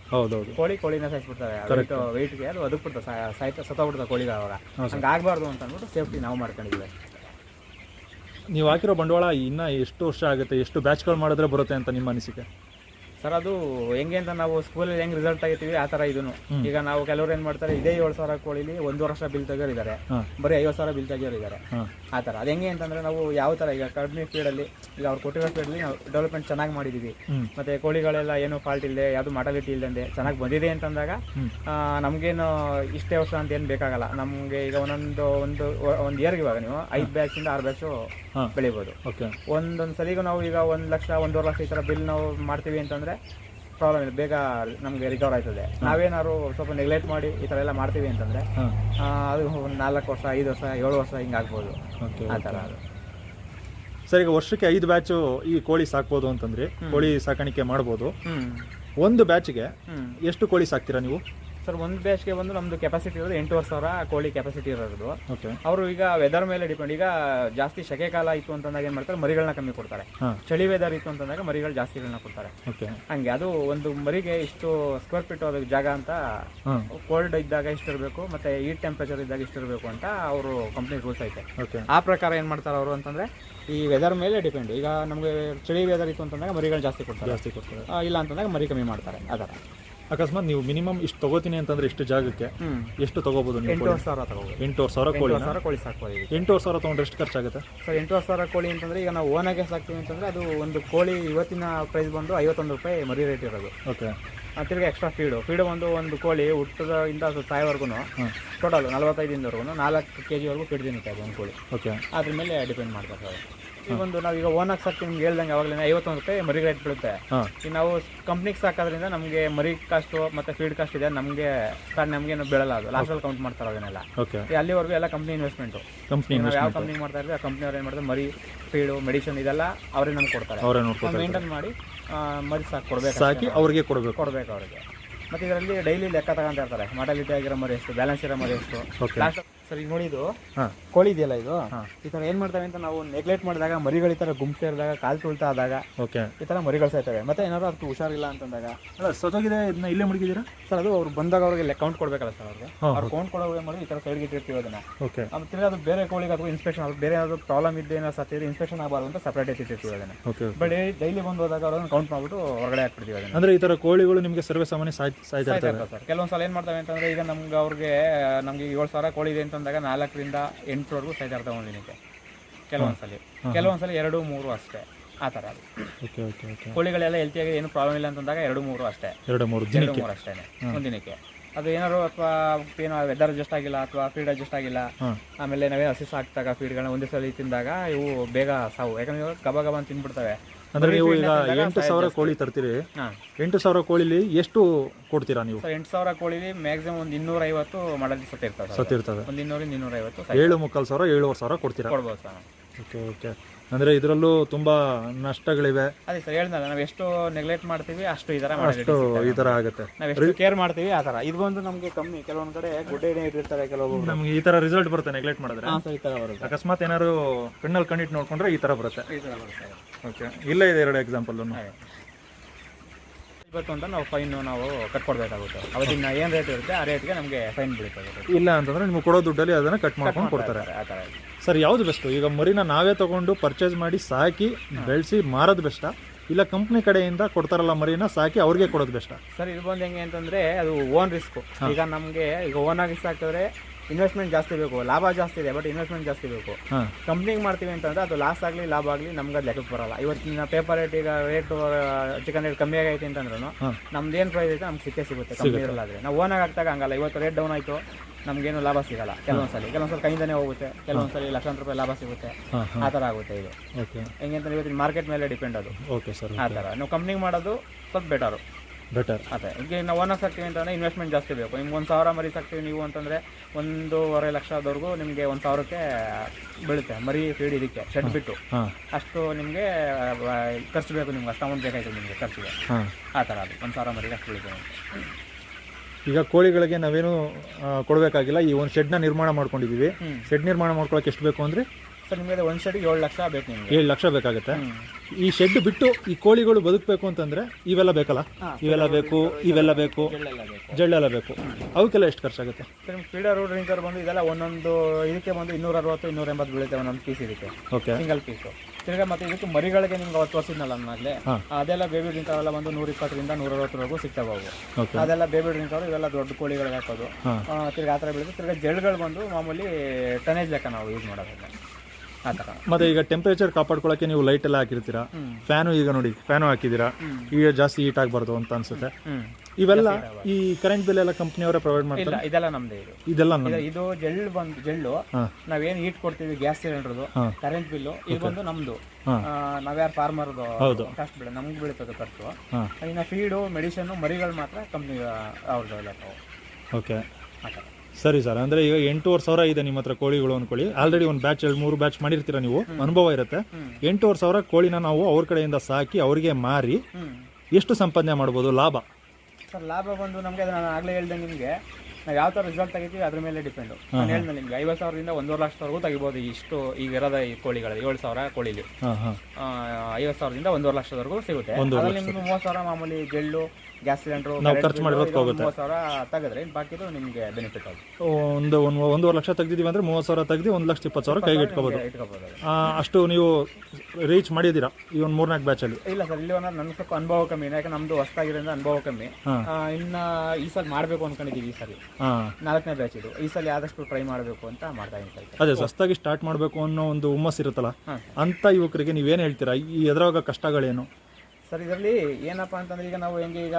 ಕೋಳಿ ಕೋಳಿನ ಸಾಯಿಸ್ಬಿಡ್ತವೆ. ವೈಟ್ಗೆ ವೆಯ್ಟ್ಗೆ ಅದು ಒದಕ್ಬಿಡ್ತಾವೆ ಸಾಯ್ತಾ ಸತ್ತೋಗ್ಬಿಡ್ತಾವೆ ಕೋಳಿಗಳು ಅವಾಗ. ಹಂಗೆ ಆಗಬಾರ್ದು ಅಂತ ಅಂದ್ಬಿಟ್ಟು ಸೇಫ್ಟಿ ನಾವು ಮಾಡ್ಕೊಂಡಿದ್ವಿ ನೀವು ಹಾಕಿರೋ ಬಂಡವಾಳ ಇನ್ನ ಎಷ್ಟು ವರ್ಷ ಆಗುತ್ತೆ ಎಷ್ಟು ಬ್ಯಾಚ್ಗಳು ಮಾಡಿದ್ರೆ ಬರುತ್ತೆ ಅಂತ ನಿಮ್ಮ ಅನಿಸಿಕೆ? ಸರ್ ಅದು ಹೆಂಗೆ ಅಂತ ನಾವು ಸ್ಕೂಲಲ್ಲಿ ಹೆಂಗೆ ರಿಸಲ್ಟ್ ಆಗಿರ್ತೀವಿ ಆ ಥರ ಇದನ್ನು ಈಗ ನಾವು ಕೆಲವರು ಏನು ಮಾಡ್ತಾರೆ ಇದೇ ಏಳು ಸಾವಿರ ಕೋಳಿಲಿ ಒಂದು ವರ್ಷ ಬಿಲ್ ತೆಗಿಯೋರು ಇದ್ದಾರೆ ಹಾಂ. ಬರೀ ಐವತ್ತು ಸಾವಿರ ಬಿಲ್ ತೆಗಿಯೋರು ಇದ್ದಾರೆ ಆ ಥರ. ಅದು ಹೆಂಗೆ ಅಂತಂದರೆ ನಾವು ಯಾವ ಥರ ಈಗ ಕಡಿಮೆ ಫೀಡಲ್ಲಿ ಈಗ ಅವ್ರು ಕೊಟ್ಟಿರೋ ಫೀಡಲ್ಲಿ ನಾವು ಡೆವಲಪ್ಮೆಂಟ್ ಚೆನ್ನಾಗಿ ಮಾಡಿದ್ದೀವಿ ಮತ್ತು ಕೋಳಿಗಳೆಲ್ಲ ಏನು ಫಾಲ್ಟ್ ಇಲ್ಲದೆ ಯಾವುದು ಮಾಟಾಲಿಟಿ ಇಲ್ಲದೆ ಚೆನ್ನಾಗಿ ಬಂದಿದೆ ಅಂತಂದಾಗ ನಮಗೇನು ಇಷ್ಟೇ ವರ್ಷ ಅಂತ ಏನು ಬೇಕಾಗಲ್ಲ. ನಮಗೆ ಈಗ ಒಂದೊಂದು ಒಂದು ಒಂದು ಇಯರ್ಗೆ ಇವಾಗ ನೀವು ಐದು ಬ್ಯಾಚಿಂದ ಆರು ಬ್ಯಾಚು ಬೆಳಿಬೋದು. ಓಕೆ. ಒಂದೊಂದು ಸಲಿಗೂ ನಾವು ಈಗ ಒಂದು ಲಕ್ಷ ಒಂದೂವರೆ ಲಕ್ಷ ಈ ಥರ ಬಿಲ್ ನಾವು ಮಾಡ್ತೀವಿ ಅಂತಂದರೆ ಪ್ರಾಬ್ಲಮ್ ಇಲ್ಲ. ಬೇಗ ನಮಗೆ ರಿಕವರ್ ಆಯ್ತದೆ. ನಾವೇನಾದ್ರು ಸ್ವಲ್ಪ ನೆಗ್ಲೆಕ್ಟ್ ಮಾಡಿ ಈ ಥರ ಎಲ್ಲ ಮಾಡ್ತೀವಿ ಅಂತಂದರೆ ಅದು ಒಂದು ನಾಲ್ಕು ವರ್ಷ ಐದು ವರ್ಷ ಏಳು ವರ್ಷ ಹಿಂಗೆ ಆಗ್ಬೋದು. ಓಕೆ ಆ ಥರ ಅದು. ಸರ್ ಈಗ ವರ್ಷಕ್ಕೆ ಐದು ಬ್ಯಾಚು ಈ ಕೋಳಿ ಸಾಕ್ಬೋದು ಅಂತಂದ್ರೆ ಕೋಳಿ ಸಾಕಾಣಿಕೆ ಮಾಡ್ಬೋದು. ಒಂದು ಬ್ಯಾಚ್ಗೆ ಎಷ್ಟು ಕೋಳಿ ಸಾಕ್ತೀರಾ ನೀವು? ಸರ್ ಒಂದು ಬ್ಯಾಚ್ಗೆ ಬಂದು ನಮ್ದು ಕೆಪಾಸಿಟಿ ಇರೋದು ಎಂಟೂವರೆ ಸಾವಿರ ಕೋಳಿ ಕೆಪಾಸಿಟಿ ಇರೋದು. ಅವರು ಈಗ ವೆದರ್ ಮೇಲೆ ಡಿಪೆಂಡ್ ಈಗ ಜಾಸ್ತಿ ಸೆಕೆ ಕಾಲ ಇತ್ತು ಅಂತಂದಾಗ ಏನು ಮಾಡ್ತಾರೆ? ಮರಿಗಳನ್ನ ಕಮ್ಮಿ ಕೊಡ್ತಾರೆ. ಚಳಿ ವೆದರ್ ಇತ್ತು ಅಂತಂದಾಗ ಮರಿಗಳು ಜಾಸ್ತಿಗಳನ್ನ ಕೊಡ್ತಾರೆ. ಹಂಗೆ ಅದು ಒಂದು ಮರಿಗೆ ಇಷ್ಟು ಸ್ಕ್ವೇರ್ ಫೀಟ್ ಅದಕ್ಕೆ ಜಾಗ ಅಂತ ಕೋಲ್ಡ್ ಇದ್ದಾಗ ಇಷ್ಟಿರಬೇಕು ಮತ್ತೆ ಈ ಟೆಂಪರೇಚರ್ ಇದ್ದಾಗ ಇಷ್ಟಿರಬೇಕು ಅಂತ ಅವರು ಕಂಪ್ನಿ ರೂಲ್ಸ್ ಐತೆ. ಆ ಪ್ರಕಾರ ಏನು ಮಾಡ್ತಾರೆ ಅವರು ಅಂತಂದ್ರೆ ಈ ವೆದರ್ ಮೇಲೆ ಡಿಪೆಂಡ್ ಈಗ ನಮಗೆ ಚಳಿ ವೆದರ್ ಇತ್ತು ಅಂತಂದಾಗ ಮರಿಗಳು ಜಾಸ್ತಿ ಕೊಡ್ತಾರೆ. ಜಾಸ್ತಿ ಕೊಡ್ತಾರೆ. ಇಲ್ಲ ಅಂತಂದಾಗ ಮರಿ ಕಮ್ಮಿ ಮಾಡ್ತಾರೆ ಆ ಥರ. ಅಕಸ್ಮಾತ್ ನೀವು ಮಿನಿಮಮ್ ಇಷ್ಟು ತಗೋತೀನಿ ಅಂತಂದ್ರೆ ಇಷ್ಟು ಜಾಗಕ್ಕೆ ಎಷ್ಟು ತಗೋಬಹುದು ನೀವು ಎಂಟೂವರೆ ಸಾವಿರ ತಗೋಬೋದು. ಎಂಟೂವರೆ ಸಾವಿರ ಕೋಳಿ ಸಾವಿರ ಕೋಳಿ ಸಾಕು ಈಗ ಎಂಟೂವರೆ ಸಾವಿರ ತಗೊಂಡ್ರೆ ಎಷ್ಟು ಖರ್ಚಾಗುತ್ತೆ? ಸರ್ ಎಂಟೂವರೆ ಸಾವಿರ ಕೋಳಿ ಅಂತಂದ್ರೆ ಈಗ ನಾವು ಓನಾಗೆ ಸಾಕ್ತೀವಿ ಅಂತಂದ್ರೆ ಅದು ಒಂದು ಕೋಳಿ ಇವತ್ತಿನ ಪ್ರೈಸ್ ಬಂದು ಐವತ್ತೊಂದು ರೂಪಾಯಿ ಮರಿ ರೇಟ್ ಇರೋದು. ಓಕೆ. ತಿರ್ಗಿ ಎಕ್ಸ್ಟ್ರಾ ಫೀಡು ಫೀಡು ಒಂದು ಒಂದು ಕೋಳಿ ಹುಟ್ಟದಿಂದ ಸಾಯೋವರೆಗೂ ಹಾಂ ಟೋಟಲ್ ನಲ್ವತ್ತೈದು ದಿನದವರೆಗೂ ನಾಲ್ಕು ಕೆ ಜಿವರೆಗೂ ಫೀಡ್ ತಿನ್ನುತ್ತೆ ಅದು ಒಂದು ಕೋಳಿ. ಓಕೆ. ಅದ್ರ ಮೇಲೆ ಡಿಪೆಂಡ್ ಮಾಡ್ತಾರೆ ಒಂದು ನಾವೀಗ ಆಗಿ ಸಾಕಿ ನಿಮ್ಗೆ ಹೇಳ್ದಂಗೆ ಅವಾಗಲೇ ಐವತ್ತೊಂದು ರೂಪಾಯಿ ಮರಿ ರೇಟ್ ಬೀಳುತ್ತೆ. ಹಾಂ. ಈಗ ನಾವು ಕಂಪ್ನಿಗೆ ಸಾಕೋದ್ರಿಂದ ನಮಗೆ ಮರಿ ಕಾಸ್ಟು ಮತ್ತೆ ಫೀಡ್ ಕಾಸ್ಟ್ ಇದೆ ನಮಗೆ ಸರ್ ನಮಗೇನು ಬೀಳಲ್ಲ ಅದು. ಲಾಸ್ಟಲ್ಲಿ ಕೌಂಟ್ ಮಾಡ್ತಾರೆ ಅದನ್ನೆಲ್ಲ ಓಕೆ. ಈಗ ಅಲ್ಲಿವರೆಗೂ ಎಲ್ಲ ಕಂಪ್ನಿ ಇನ್ವೆಸ್ಟ್ಮೆಂಟು ಕಂಪ್ನಿ ನಾವು ಯಾವ ಕಂಪ್ನಿ ಮಾಡ್ತಾ ಇರ್ತೀವಿ ಆ ಕಂಪ್ನಿ ಅವ್ರು ಏನು ಮಾಡ್ತಾರೆ ಮರಿ ಫೀಡು ಮೆಡಿಸಿನ್ ಇದೆಲ್ಲ ಅವರೇ ನಮ್ಗೆ ಕೊಡ್ತಾರೆ. ಅವರೇ ನಾವು ಮೇಂಟೈನ್ ಮಾಡಿ ಮರಿ ಸಾಕಿ ಕೊಡಬೇಕು ಸಾಕಿ ಅವ್ರಿಗೆ ಕೊಡಬೇಕು. ಕೊಡಬೇಕು ಅವರಿಗೆ. ಮತ್ತೆ ಇದರಲ್ಲಿ ಡೈಲಿ ಲೆಕ್ಕ ತಗೊಂತ ಇರ್ತಾರೆ. ಮಾಡಲಿಟಿ ಆಗಿರೋ ಮರಿ ಎಷ್ಟು ಬ್ಯಾಲೆನ್ಸ್ ಇರೋ ಮರಿ ಎಷ್ಟು. ಓಕೆ ಲಾಸ್ಟ್ ಸರ್ ಈಗ ನೋಡಿ ಇದು ಹಾ. ಕೋಳಿ ಇದೆಯಲ್ಲ ಇದು? ಈ ತರ ಏನ್ ಮಾಡ್ತವೆ ಅಂತ ನಾವು ನೆಗ್ಲೆಕ್ಟ್ ಮಾಡಿದಾಗ ಮರಿಗಳು ಈ ತರ ಗುಂಪು ಸೇರಿದಾಗ ಕಾಲು ತುಳ್ತಾ ಆದಾಗ ಓಕೆ ಈ ತರ ಮರಿಗಳು ಸಾಯ್ತವೆ. ಮತ್ತೆ ಏನಾದ್ರು ಅದಕ್ಕೆ ಹುಷಾರಿಲ್ಲ ಅಂತಂದಾಗ? ಅಲ್ಲ ಇದನ್ನ ಇಲ್ಲೇ ಮುಳುಗಿದ್ದೀರಾ? ಸರ್ ಅದು ಅವ್ರು ಬಂದಾಗ ಅವ್ರಿಗೆ ಅಕೌಂಟ್ ಕೊಡ್ಬೇಕಲ್ಲ ಸರ್ ಅವ್ರಿಗೆ. ಅವ್ರು ಕೌಂಟ್ ಕೊಡೋ ಮಾಡಿ ಈ ತರ ಸೈಡ್ಗೆ ಇಟ್ಟಿರ್ತೀವಿ ಅದನ್ನ. ಓಕೆ ಅದು ತಿರ್ಗಿ ಅದು ಬೇರೆ ಕೋಳಿಗೆ ಅಥವಾ ಇನ್ಸ್ಪೆಕ್ಷನ್ ಅದು ಬೇರೆ ಯಾವ್ದು ಪ್ರಾಬ್ಲಮ್ ಇದೆ ಏನೋ ಸತ್ತಿದ್ರೆ ಇನ್ಸ್ಪೆಕ್ಷನ್ ಆಗಬಾರ್ದು ಅಂತ ಸಪ್ರೇಟ್ ಇಟ್ಟಿರ್ತೀವಿ ಅದನ್ನ. ಓಕೆ ಬಟ್ ಡೈಲಿ ಬಂದು ಹೋದಾಗ ಅವ್ರನ್ನ ಕೌಂಟ್ ಮಾಡ್ಬಿಟ್ಟು ಹೊರಗಡೆ ಹಾಕ್ಬಿಡ್ತೀವಿ ಅದನ್ನ. ಅಂದ್ರೆ ಈ ತರ ಕೋಳಿಗಳು ನಿಮಗೆ ಸರ್ವೇ ಸಾಮಾನ್ಯ ಸಾಯ್ ಸಾಯ್ತಾ ಇರ್ತವೆ ಸರ್. ಕೆಲವೊಂದ್ಸಲ ಏನ್ ಮಾಡ್ತವೆ ಅಂತಂದ್ರೆ ಈಗ ನಮ್ಗೆ ಅವ್ರಿಗೆ ನಮ್ಗೆ ಏಳು ಸಾವಿರ ಕೋಳಿ ಇದೆ ಅಂತಂದಾಗ ನಾಲ್ಕರಿಂದ ಎಂಟರವರೆಗೂ ಸಾಯ್ತಾ ಇರ್ತವೆ ಒಂದಿನಕ್ಕೆ ಕೆಲವೊಂದ್ಸಲಿ. ಕೆಲವೊಂದ್ಸಲ ಎರಡು ಮೂರು ಅಷ್ಟೇ ಆ ಥರ ಅದು. Okay okay okay. ಕೋಳಿಗಳೆಲ್ಲ ಹೆಲ್ತಿಯಾಗಿ ಏನು ಪ್ರಾಬ್ಲಮ್ ಇಲ್ಲ ಅಂತಂದಾಗ ಎರಡು ಮೂರು ಅಷ್ಟೇ. ಎರಡು ಮೂರು ಎರಡು ಮೂರು ಅಷ್ಟೇ ಒಂದಿನಕ್ಕೆ ಅದು ಏನಾದ್ರು ಅಥವಾ ಏನೋ ವೆದರ್ ಅಡ್ಜಸ್ಟ್ ಆಗಿಲ್ಲ ಅಥವಾ ಫೀಡ್ ಅಡ್ಜಸ್ಟ್ ಆಗಿಲ್ಲ ಆಮೇಲೆ ನಾವೇ ಹಸಿ ಸಾಕ್ತಾಗ ಫೀಡ್ಗಳನ್ನ ಒಂದೇ ಸಲ ತಿಂದಾಗ ಇವು ಬೇಗ ಸಾವು. ಯಾಕಂದ್ರೆ ಇವಾಗ ಗಬ ಗಬ ಅಂತ ತಿಂದ್ಬಿಡ್ತವೆ ಅಂದ್ರೆ ನೀವು ಈಗ ಎಂಟು ಸಾವಿರ ಕೋಳಿ ತರ್ತೀರಿ. ಎಂಟು ಸಾವಿರ ಕೋಳಿಲಿ ಎಷ್ಟು ಕೊಡ್ತೀರಾ ನೀವು? ಎಂಟು ಸಾವಿರ ಕೋಳಿಲಿ ಮ್ಯಾಕ್ಸಿಮಮ್ ಒಂದು ಇನ್ನೂರ ಐವತ್ತು ಮಾಡಲ್ ಸತ್ತಿರ್ತದೆ ಸತ್ತಿರ್ತದೆ. ಒಂದು ಇನ್ನೂರಿಂದ ಇನ್ನೂರ ಐವತ್ತು ಏಳು ಮುಕ್ಕಾಲು ಸಾವಿರ ಏಳುವರೆ ಸಾವಿರ ಕೊಡ್ತೀರಾ? ಕೊಡ್ಬೋದು ಸರ್. Okay okay. ಅಂದ್ರೆ ಇದರಲ್ಲೂ ತುಂಬಾ ನಷ್ಟಗಳಿವೆ. ಅದೇ ಸರ್ ಹೇಳ್ದಲ್ಲ ನಾವು ಎಷ್ಟು ನೆಗ್ಲೆಕ್ಟ್ ಮಾಡ್ತೀವಿ ಅಷ್ಟು ಈ ತರ ಅಷ್ಟು ಈ ತರ ಆಗುತ್ತೆ. ನಾವು ಎಷ್ಟು ಕೇರ್ ಮಾಡ್ತೀವಿ ಆ ತರ. ಇದು ಬಂದು ನಮಗೆ ಕಮ್ಮಿ ಕೆಲವೊಂದ್ ಕಡೆ ಗುಡ್ಡೆ ಇಟ್ಟಿರ್ತಾರೆ ಕೆಲವೊಬ್ಬರು. ನಮ್ಗೆ ಈ ತರ ರಿಸಲ್ಟ್ ಬರುತ್ತೆ ನೆಗ್ಲೆಕ್ಟ್ ಮಾಡಿದ್ರೆ. ಹಾ ಸರ್ ಈ ತರ ಬರುತ್ತೆ. ಅಕಸ್ಮಾತ್ ಏನಾದ್ರು ಕಣ್ಣಲ್ಲಿ ಕಣ್ಣಿಟ್ಟು ನೋಡ್ಕೊಂಡ್ರೆ ಈ ತರ ಬರುತ್ತೆ. ಈ ತರ ಬರುತ್ತೆ ಓಕೆ ಇಲ್ಲ ಇದೆ ಎರಡು ಎಕ್ಸಾಂಪಲ್ ಇವತ್ತು ಅಂತ ನಾವು ಫೈನ್ ನಾವು ಕಟ್ಕೊಡ್ಬೇಕಾಗುತ್ತೆ. ಅವತ್ತಿನ ಏನು ರೇಟ್ ಇರುತ್ತೆ ಆ ರೇಟ್ಗೆ ನಮಗೆ ಫೈನ್ ಬೀಳ್ತದೆ. ಇಲ್ಲ ಅಂತಂದ್ರೆ ನಿಮ್ಗೆ ಕೊಡೋ ದುಡ್ಡಲ್ಲಿ ಅದನ್ನ ಕಟ್ ಮಾಡ್ಕೊಂಡು ಕೊಡ್ತಾರೆ. ಆ ಥರ ಸರ್, ಯಾವ್ದು ಬೆಸ್ಟ್? ಈಗ ಮರಿನ ನಾವೇ ತಗೊಂಡು ಪರ್ಚೇಸ್ ಮಾಡಿ ಸಾಕಿ ಬೆಳೆಸಿ ಮಾರೋದು ಬೆಸ್ಟ? ಇಲ್ಲ ಕಂಪ್ನಿ ಕಡೆಯಿಂದ ಕೊಡ್ತಾರಲ್ಲ ಮರಿನ, ಸಾಕಿ ಅವ್ರಿಗೆ ಕೊಡೋದು ಬೆಸ್ಟ? ಸರ್, ಇದು ಬಂದು ಹೆಂಗೆ ಅಂತಂದ್ರೆ ಅದು ಓನ್ ರಿಸ್ಕು ಈಗ ನಮಗೆ, ಈಗ ಓನ್ ಆಗಿ ಹಾಕಿದ್ರೆ ಇನ್ವೆಸ್ಟ್ಮೆಂಟ್ ಜಾಸ್ತಿ ಬೇಕು ಲಾಭ ಜಾಸ್ತಿ ಇದೆ ಬಟ್ ಇನ್ವೆಸ್ಟ್ಮೆಂಟ್ ಜಾಸ್ತಿ ಬೇಕು. ಹಾಂ. ಕಂಪ್ನಿಗೆ ಮಾಡ್ತೀವಿ ಅಂತಂದ್ರೆ ಅದು ಲಾಸ್ ಆಗಲಿ ಲಾಭ ಆಗಲಿ ನಮ್ಗೆ ಅದು ಲೆಕ್ಕಕ್ಕೆ ಬರೋಲ್ಲ. ಇವತ್ತಿನ ಪೇಪರ್ ರೇಟ್ ಈಗ ರೇಟ್ ಚಿಕನ್ ರೇಟ್ ಕಮ್ಮಿ ಆಗೈತೆ ಅಂತಂದ್ರೂ ನಮ್ದು ಏನು ಪ್ರೈಸ್ ಐತೆ ನಮ್ಗೆ ಸಿಕ್ಕೇ ಸಿಗುತ್ತೆ ಕಂಪ್ನಿಗಳಾದ್ರೆ ನಾವು ಓನಾಗಿ ಆಗ್ತಾಗ ಹಂಗಲ್ಲ. ಇವತ್ತು ರೇಟ್ ಡೌನ್ ಆಯಿತು ನಮಗೇನು ಲಾಭ ಸಿಗಲ್ಲ. ಕೆಲವೊಂದ್ಸಲಿ ಕೆಲವೊಂದ್ಸಲ ಕೈಯಿಂದನೇ ಹೋಗುತ್ತೆ. ಕೆಲವೊಂದ್ಸಲಿ ಲಕ್ಷಾಂತರ ರೂಪಾಯಿ ಲಾಭ ಸಿಗುತ್ತೆ. ಆ ಥರ ಆಗುತ್ತೆ ಇದು. ಓಕೆ ಹೆಂಗೆ ಅಂತಂದ್ರೆ ಇವತ್ತಿನ ಮಾರ್ಕೆಟ್ ಮೇಲೆ ಡಿಪೆಂಡ್ ಅದು. ಓಕೆ ಸರ್ ಆ ಥರ. ನಾವು ಕಂಪ್ನಿಗೆ ಮಾಡೋದು ಸ್ವಲ್ಪ ಬೆಟರು ಬೆಟರ್ ಅದೇ. ಈಗ ನಾವು ಓನರ್ಸ್ ಸಾಕ್ತೀವಿ ಅಂತಂದರೆ ಇನ್ವೆಸ್ಟ್ಮೆಂಟ್ ಜಾಸ್ತಿ ಬೇಕು. ನಿಮ್ಗೆ ಒಂದು ಸಾವಿರ ಮರಿ ಸಾಕ್ತೀವಿ ನೀವು ಅಂತಂದರೆ ಒಂದೂವರೆ ಲಕ್ಷದವರೆಗೂ ನಿಮಗೆ ಒಂದು ಸಾವಿರಕ್ಕೆ ಬೀಳುತ್ತೆ. ಮರಿ ಫೀಡ್ ಇದಕ್ಕೆ ಶೆಡ್ ಬಿಟ್ಟು. ಅಷ್ಟು ನಿಮಗೆ ಖರ್ಚು ಬೇಕು ನಿಮ್ಗೆ ಅಷ್ಟು ಅಮೌಂಟ್ ಬೇಕಾಗಿತ್ತು ನಿಮಗೆ ಖರ್ಚಿಗೆ. ಆ ಥರ ಅದು. ಒಂದು ಸಾವಿರ ಮರಿಗೆ ಅಷ್ಟು ಬೀಳುತ್ತೆ ಈಗ ಕೋಳಿಗಳಿಗೆ ನಾವೇನು ಕೊಡಬೇಕಾಗಿಲ್ಲ. ಈ ಒಂದು ಶೆಡ್ನ ನಿರ್ಮಾಣ ಮಾಡ್ಕೊಂಡಿದ್ದೀವಿ. ಶೆಡ್ ನಿರ್ಮಾಣ ಮಾಡ್ಕೊಳಕ್ಕೆ ಎಷ್ಟು ಬೇಕು ಅಂದರೆ ಸರ್ ನಿಮಗೆ ಒಂದು ಶೆಡ್ಗೆ ಏಳು ಲಕ್ಷ ಬೇಕು ನಿಮಗೆ. ಏಳು ಲಕ್ಷ ಬೇಕಾಗುತ್ತೆ. ಈ ಶೆಡ್ ಬಿಟ್ಟು ಈ ಕೋಳಿಗಳು ಬದುಕಬೇಕು ಅಂತಂದ್ರೆ ಇವೆಲ್ಲ ಬೇಕಲ್ಲ. ಇವೆಲ್ಲ ಬೇಕು ಇವೆಲ್ಲ ಬೇಕು ಜಳ್ಳೆಲ್ಲ ಬೇಕು. ಅವಕ್ಕೆಲ್ಲ ಎಷ್ಟು ಖರ್ಚಾಗುತ್ತೆ? ಸರ್ ನಿಮ್ಗೆ ಫೀಡರ್ ಡ್ರಿಂಕರ್ ಬಂದು ಇದೆಲ್ಲ ಒಂದೊಂದು ಇದಕ್ಕೆ ಬಂದು ಇನ್ನೂರ ಅರವತ್ತು ಇನ್ನೂರ ಎಂಬತ್ತು ಬೀಳುತ್ತೆ ಒಂದೊಂದು ಪೀಸ್ ಇದಕ್ಕೆ. ಓಕೆ ಸಿಂಗಲ್ ಪೀಸು ತಿರ್ಗಾ ಮತ್ತೆ ಇದಕ್ಕೆ ಮರಿಗಳಿಗೆ ನಿಮ್ಗೆ ಅವತ್ತು ತೋರಿಸಿದ್ನಲ್ಲ ನನ್ನಾಗಲೇ ಅದೆಲ್ಲ ಬೇಬಿ ಡ್ರಿಂಕ್ ಅವೆಲ್ಲ ಒಂದು ನೂರ ಇಪ್ಪತ್ತರಿಂದ ನೂರ ಅರವತ್ತರವರೆಗೂ ಸಿಗ್ತಾವೆ ಅವು. ಅದೆಲ್ಲ ಬೇಬಿ ಡ್ರಿಂಕ್ ಅವರು ಇವೆಲ್ಲ ದೊಡ್ಡ ಕೋಳಿಗಳಿಗೆ ಹಾಕೋದು. ತಿರ್ಗಾ ಆ ಥರ ಬೆಳೆದು ತಿರ್ಗಾ ಜಳ್ಗಳು ಬಂದು ಮಾಮೂಲಿ ಟನೇಜ್ ಲೆಕ್ಕ ನಾವು ಯೂಸ್ ಮಾಡೋದಿಲ್ಲ ಆ ಥರ. ಮತ್ತೆ ಈಗ ಟೆಂಪರೇಚರ್ ಕಾಪಾಡ್ಕೊಳಕ್ಕೆ ನೀವು ಲೈಟ್ ಎಲ್ಲ ಹಾಕಿರ್ತೀರಾ. ಫ್ಯಾನು ಈಗ ನೋಡಿ ಫ್ಯಾನು ಹಾಕಿದ್ದೀರಾ? ಈಗ ಜಾಸ್ತಿ ಹೀಟ್ ಆಗಬಾರ್ದು ಅಂತ ಅನ್ಸುತ್ತೆ. ಇವೆಲ್ಲ ಈ ಕರೆಂಟ್ ಬಿಲ್ ಎಲ್ಲ ಕಂಪ್ನಿಯವರೇ ಪ್ರೊವೈಡ್ ಮಾಡ್ತಾರೆ? ಇದೆಲ್ಲ ನಮ್ಮದೇ ಇದು. ಇದೆಲ್ಲ ಇದು- ಇದು ಜೆಲ್ ಬಂದು ಜೆಲ್ಲು ನಾವೇನು ಹೀಟ್ ಕೊಡ್ತೀವಿ ಗ್ಯಾಸ್ ಸಿಲಿಂಡರ್ದು ಕರೆಂಟ್ ಬಿಲ್ಲು ಇದು ಬಂದು ನಮ್ದು. ನಾವ್ಯಾರು ಫಾರ್ಮರ್ದು. ಕಾಸ್ಟ್ ಬಿಲ್ ನಮ್ಗೆ ಬೀಳ್ತದೆ ಖರ್ಚು. ಇನ್ನು ಫೀಡು ಮೆಡಿಸನ್ನು ಮರಿಗಳು ಮಾತ್ರ ಕಂಪ್ನಿ ಅವ್ರದ್ದು ಓಕೆ ಸರಿ ಸರ್ ಅಂದ್ರೆ ಈಗ ಎಂಟೂವರೆ ಸಾವಿರ ಇದೆ ನಿಮ್ಮ ಹತ್ರ ಕೋಳಿಗಳು ಅನ್ಕೊಳ್ಳಿ. ಆಲ್ರೆಡಿ ಒಂದು ಬ್ಯಾಚ್ ಎರಡು ಮೂರು ಬ್ಯಾಚ್ ಮಾಡಿರ್ತೀರಾ ನೀವು. ಅನುಭವ ಇರುತ್ತೆ. ಎಂಟೂವರೆ ಸಾವಿರ ಕೋಳಿನ ನಾವು ಅವ್ರ ಕಡೆಯಿಂದ ಸಾಕಿ ಅವರಿಗೆ ಮಾರಿ ಎಷ್ಟು ಸಂಪಾದನೆ ಮಾಡ್ಬೋದು? ಲಾಭ? ಸರ್ ಲಾಭ ಬಂದು ನಮಗೆ ನಾನು ಆಗಲೇ ಹೇಳ್ದೆ ನಿಮಗೆ. ನಾವು ಯಾವ ಥರ ರಿಸಲ್ಟ್ ತೆಗಿತೀವಿ ಅದ್ರ ಮೇಲೆ ಡಿಪೆಂಡು ನಾನು ಹೇಳ್ದೆ ನಿಮಗೆ ಐವತ್ತು ಸಾವಿರದಿಂದ ಒಂದೂವರೆ ಲಕ್ಷದವರೆಗೂ ತೆಗಿಬೋದು ಇಷ್ಟು ಈಗ ಇರೋದ ಈ ಕೋಳಿಗಳು ಏಳು ಸಾವಿರ ಕೋಳಿಲಿ. ಐವತ್ತು ಸಾವಿರದಿಂದ ಒಂದೂವರೆ ಲಕ್ಷದವರೆಗೂ ಸಿಗುತ್ತೆ. ಒಂದು ನಿಮ್ಗೆ ಮೂವತ್ತು ಸಾವಿರ ಮಾಮೂಲಿ ಜೆಲ್ಲು ಗ್ಯಾಸ್ ಸಿಲಿಂಡರ್ ನಾವು ಖರ್ಚು ಮಾಡಿರೋದಕ್ಕೆ ಹೋಗುತ್ತೆ. ಸಾವಿರ ತೆಗೆದ್ರೆ ಇನ್ನು ಬಾಕಿದು ನಿಮಗೆ ಬೆನಿಫಿಟ್ ಆಗುತ್ತೆ. ಒಂದು ಒಂದು ಒಂದೂವರೆ ಲಕ್ಷ ತೆಗ್ದಿದ್ದೀವಿ ಅಂದ್ರೆ ಮೂವತ್ತು ಸಾವಿರ ತೆಗ್ದು ಒಂದು ಲಕ್ಷ ಇಪ್ಪತ್ತು ಸಾವಿರ ಕೈಗೆ ಇಟ್ಕೋಬೋದು. ಇಟ್ಕೋಬೋದು. ಅದು. ಆ, ಅಷ್ಟು ನೀವು ರೀಚ್ ಮಾಡಿದ್ದೀರಾ ಈ ಒಂದು ಮೂರ್ನಾಲ್ಕು ಬ್ಯಾಚಲ್ಲಿ ಇಲ್ಲ ಸರ್ ಇಲ್ಲಿ ಒಂದು ನನಗೆ ಸ್ವಲ್ಪ ಅನುಭವ ಕಮ್ಮಿ ಯಾಕೆ ನಮ್ದು ಹೊಸ್ತಾಗಿರೋದ್ರಿಂದ ಅನುಭವ ಕಮ್ಮಿ. ಆ, ಇನ್ನ ಈ ಸಲ ಮಾಡಬೇಕು ಅನ್ಕೊಂಡಿದೀವಿ ಈ ಸಲ ಹಾಂ. ನಾಲ್ಕನೇ ಬ್ಯಾಚ್ ಇದು. ಈ ಸಲ ಆದಷ್ಟು ಟ್ರೈ ಮಾಡಬೇಕು ಅಂತ ಮಾಡ್ತಾ ಇದ್ದೀನಿ ಸರ್. ಅದೇ ಹೊಸ್ದಾಗಿ ಸ್ಟಾರ್ಟ್ ಮಾಡಬೇಕು ಅನ್ನೋ ಒಂದು ಹುಮ್ಮಸ್ ಇರುತ್ತಲ್ಲ. ಅಂತ ಯುವಕರಿಗೆ ನೀವೇನು ಹೇಳ್ತೀರಾ? ಈ ಎದುರಾಗ ಕಷ್ಟಗಳೇನು? ಸರ್ ಇದರಲ್ಲಿ ಏನಪ್ಪ ಅಂತಂದ್ರೆ ಈಗ ನಾವು ಹೆಂಗೆ ಈಗ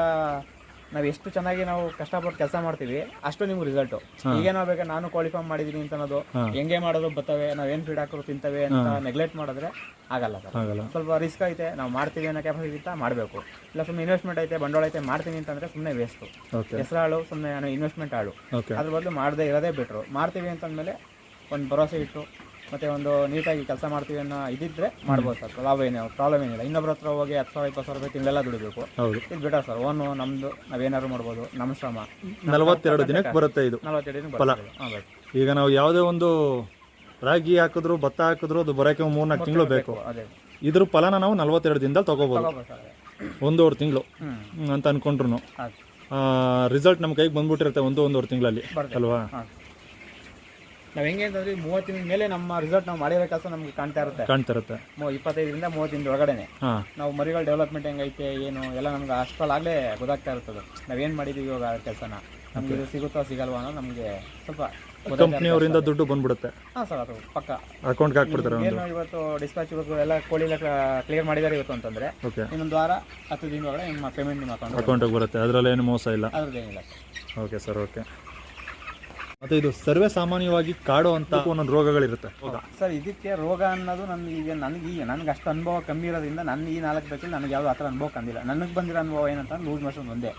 ನಾವು ಎಷ್ಟು ಚೆನ್ನಾಗಿ ನಾವು ಕಷ್ಟಪಟ್ಟು ಕೆಲಸ ಮಾಡ್ತೀವಿ ಅಷ್ಟು ನಿಮ್ಗೆ ರಿಸಲ್ಟು ಈಗೇನೋ ಬೇಕಾ ನಾನು ಕ್ವಾಲಿಫೈ ಮಾಡಿದೀನಿ ಅಂತ ಅನ್ನೋದು ಹೆಂಗೆ ಮಾಡೋದು ಬರ್ತವೆ ನಾವೇನು ಫೀಡ್ ಹಾಕೋರು ತಿಂತವೆ ಅಂತ ನೆಗ್ಲೆಕ್ಟ್ ಮಾಡಿದ್ರೆ ಆಗಲ್ಲ ಸರ್. ಸ್ವಲ್ಪ ರಿಸ್ಕ್ ಐತೆ ನಾವು ಮಾಡ್ತೀವಿ ಅನ್ನೋ ಕೆಪಾಸಿಟಿ ಇತ್ತ ಮಾಡಬೇಕು. ಇಲ್ಲ ಸುಮ್ಮನೆ ಇನ್ವೆಸ್ಟ್ಮೆಂಟ್ ಐತೆ ಬಂಡವಾಳ ಐತೆ ಮಾಡ್ತೀನಿ ಅಂತಂದ್ರೆ ಸುಮ್ಮನೆ ವೇಸ್ಟು ಹೆಸರಾಳು ಸುಮ್ಮನೆ ಇನ್ವೆಸ್ಟ್ಮೆಂಟ್ ಆಳು ಅದ್ರ ಬದಲು ಮಾಡದೇ ಇರೋದೇ ಬಿಟ್ರು ಮಾಡ್ತೀವಿ ಅಂತಂದಮೇಲೆ ಒಂದು ಭರವಸೆ ಇಟ್ಟು ಮತ್ತೆ ಒಂದು ನೀಟಾಗಿ ಕೆಲಸ ಮಾಡ್ತೀವಿ ಅನ್ನೋ ಇದಿದ್ರೆ ಮಾಡ್ಬೋದು ಸರ್. ಲಾಭ ಏನೇ ಪ್ರಾಬ್ಲಮ್ ಏನಿಲ್ಲ. ಇನ್ನೊಬ್ಬರ ಹತ್ರ ಹೋಗಿ ಹತ್ತು ಸಾವಿರ ಇಪ್ಪತ್ತು ಸಾವಿರ ರೂಪಾಯಿ ತಿಂಗಳೆಲ್ಲ ದುಡಿಬೇಕು. ಹೌದು. ಇದು ಬೆಟರ್ ಸರ್. ಓನು ನಮ್ಮದು ನಾವೇನಾದ್ರು ಮಾಡ್ಬೋದು. ನಮ್ಮ ಶ್ರಮ. ನಲವತ್ತೆರಡು ದಿನಕ್ಕೆ ಬರುತ್ತೆ ಇದು. ನಲವತ್ತೆರಡು ದಿನ ಫಲ. ಬರ್ತದೆ. ಈಗ ನಾವು ಯಾವುದೇ ಒಂದು ರಾಗಿ ಹಾಕಿದ್ರು ಭತ್ತ ಹಾಕಿದ್ರು ಅದು ಬರೋಕೆ ಮೂರ್ನಾಲ್ಕು ತಿಂಗಳು ಬೇಕು. ಅದೇ. ಇದ್ರ ಫಲನ ನಾವು ನಲವತ್ತೆರಡು ದಿನದಲ್ಲಿ ತಗೋಬೋದು. ತಗೋಬೋದು ಸರ್ ಅದೇ. ಒಂದೂವರೆ ತಿಂಗಳು. ಅಂತ ಅನ್ಕೊಂಡ್ರು ರಿಸಲ್ಟ್ ನಮ್ಮ ಕೈಗೆ ಬಂದ್ಬಿಟ್ಟಿರುತ್ತೆ ಒಂದು ಒಂದೂವರೆ ತಿಂಗಳಲ್ಲಿ. ಅಲ್ವಾ? ನಾವು ಹೆಂಗೆ ಅಂತಂದ್ರೆ ಮೂವತ್ತು ದಿನ ಮೇಲೆ ನಮ್ಮ ರಿಸಲ್ಟ್ ನಾವು ಮಾಡಿರೋ ಕೆಲಸ ನಮ್ಗೆ ಕಾಣ್ತಾ ಇರುತ್ತೆ. ಕಾಣ್ತಾ ಇರುತ್ತೆ ಮೂ ಇಪ್ಪತ್ತೈದರಿಂದ ಮೂವತ್ತು ದಿನ ಒಳಗಡೆನೆ. ಹಾಂ. ನಾವು ಮರಿಗಳ ಡೆವಲಪ್ಮೆಂಟ್ ಹೆಂಗೈತೆ ಏನು ಎಲ್ಲ ನಮ್ಗೆ ಅಷ್ಟರಲ್ಲಾಗಲೇ ಗೊತ್ತಾಗ್ತಾ ಇರ್ತದೆ. ನಾವೇನು ಮಾಡಿದ್ದೀವಿ ಇವಾಗ ಕೆಲಸನ? ನಮ್ಗೆ ಇದು ಸಿಗುತ್ತೋ ಸಿಗಲ್ವಾ ಅನ್ನೋ ನಮಗೆ ಸ್ವಲ್ಪ ಕಂಪ್ನಿಯವರಿಂದ ದುಡ್ಡು ಬಂದ್ಬಿಡುತ್ತೆ. ಹಾಂ ಸರ್ ಅದು ಪಕ್ಕ. ಅಕೌಂಟ್ಗೆ ಹಾಕ್ಬಿಡ್ತಾರೆ ಒಂದು. ಏನು ಇವತ್ತು ಡಿಸ್ಪ್ಯಾಚ್ ಎಲ್ಲ ಕೋಳಿ ಕ್ಲಿಯರ್ ಮಾಡಿದ್ದಾರೆ ಇವತ್ತು ಅಂತಂದ್ರೆ ಓಕೆ ಇನ್ನೊಂದು ವಾರ ಹತ್ತು ದಿನ ಒಳಗಡೆ ನಿಮ್ಮ ಪೇಮೆಂಟ್ ನಿಮ್ಮ ಅಕೌಂಟ್ ಅಕೌಂಟಿಗೆ ಬರುತ್ತೆ. ಅದರಲ್ಲಿ ಏನು ಮೋಸ ಇಲ್ಲ. ಅದ್ರದ್ದೇನಿಲ್ಲ. ಓಕೆ ಸರ್ ಓಕೆ ಮತ್ತೆ ಇದು ಸರ್ವೇ ಸಾಮಾನ್ಯವಾಗಿ ಕಾಡು ಅಂತ ಒಂದೊಂದು ರೋಗಗಳಿರುತ್ತೆ. ಸರ್ ಇದಕ್ಕೆ ರೋಗ ಅನ್ನೋದು ನನ್ಗೆ ಈಗ ನನಗೆ ಈಗ ನನಗೆ ಅಷ್ಟು ಅನುಭವ ಕಮ್ಮಿ ಇರೋದ್ರಿಂದ ನನ್ನ ಈ ನಾಲ್ಕು ಬೇಕಲ್ಲಿ ನನಗೆ ಯಾವ್ದು ಆ ಥರ ಅನುಭವ ಕಂದಿಲ್ಲ ನನಗೆ ಬಂದಿರೋ ಅನುಭವ ಏನಂತ ಲೂಸ್ ಮೋಷನ್ ಒಂದೇ.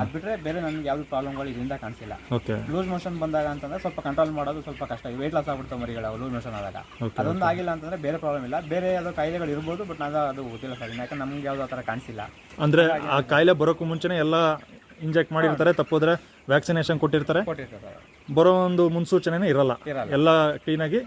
ಅದು ಬಿಟ್ಟರೆ ಬೇರೆ ನನಗೆ ಯಾವ್ದು ಪ್ರಾಬ್ಲಮ್ಗಳು ಇದರಿಂದ ಕಾಣಿಸಿಲ್ಲ. ಓಕೆ. ಲೂಸ್ ಮೋಷನ್ ಬಂದಾಗ ಅಂತಂದ್ರೆ ಸ್ವಲ್ಪ ಕಂಟ್ರೋಲ್ ಮಾಡೋದು ಸ್ವಲ್ಪ ಕಷ್ಟ. ವೇಟ್ ಲಾಸ್ ಆಗ್ಬಿಡ್ತಾವೆ ಮರಿಗಳು ಲೂಸ್ ಮೋಷನ್ ಆದಾಗ. ಅದೊಂದು ಆಗಿಲ್ಲ ಅಂತಂದ್ರೆ ಬೇರೆ ಪ್ರಾಬ್ಲಮ್ ಇಲ್ಲ. ಬೇರೆ ಯಾವುದೋ ಕಾಯಿಲೆಗಳು ಇರ್ಬೋದು ಬಟ್ ನಾನು ಅದು ಗೊತ್ತಿಲ್ಲ ಸರ್. ಯಾಕಂದ್ರೆ ನಮ್ಗೆ ಯಾವ್ದು ಆ ಥರ ಕಾಣಿಸಿಲ್ಲ. ಅಂದ್ರೆ ಆ ಕಾಯಿಲೆ ಬರೋಕ್ಕೂ ಮುಂಚೆನೇ ಎಲ್ಲ ಇಂಜೆಕ್ಟ್ ಮಾಡಿರ್ತಾರೆ ತಪ್ಪೋದ್ರೆ ವ್ಯಾಕ್ಸಿನೇಷನ್ ಕೊಟ್ಟಿರ್ತಾರೆ? ಕೊಟ್ಟಿರ್ತಾರೆ. ಬರೋ ಒಂದು ಮುನ್ಸೂಚನೆನೇ ಇರಲ್ಲ. ಎಲ್ಲ ಕ್ಲೀನಾಗಿ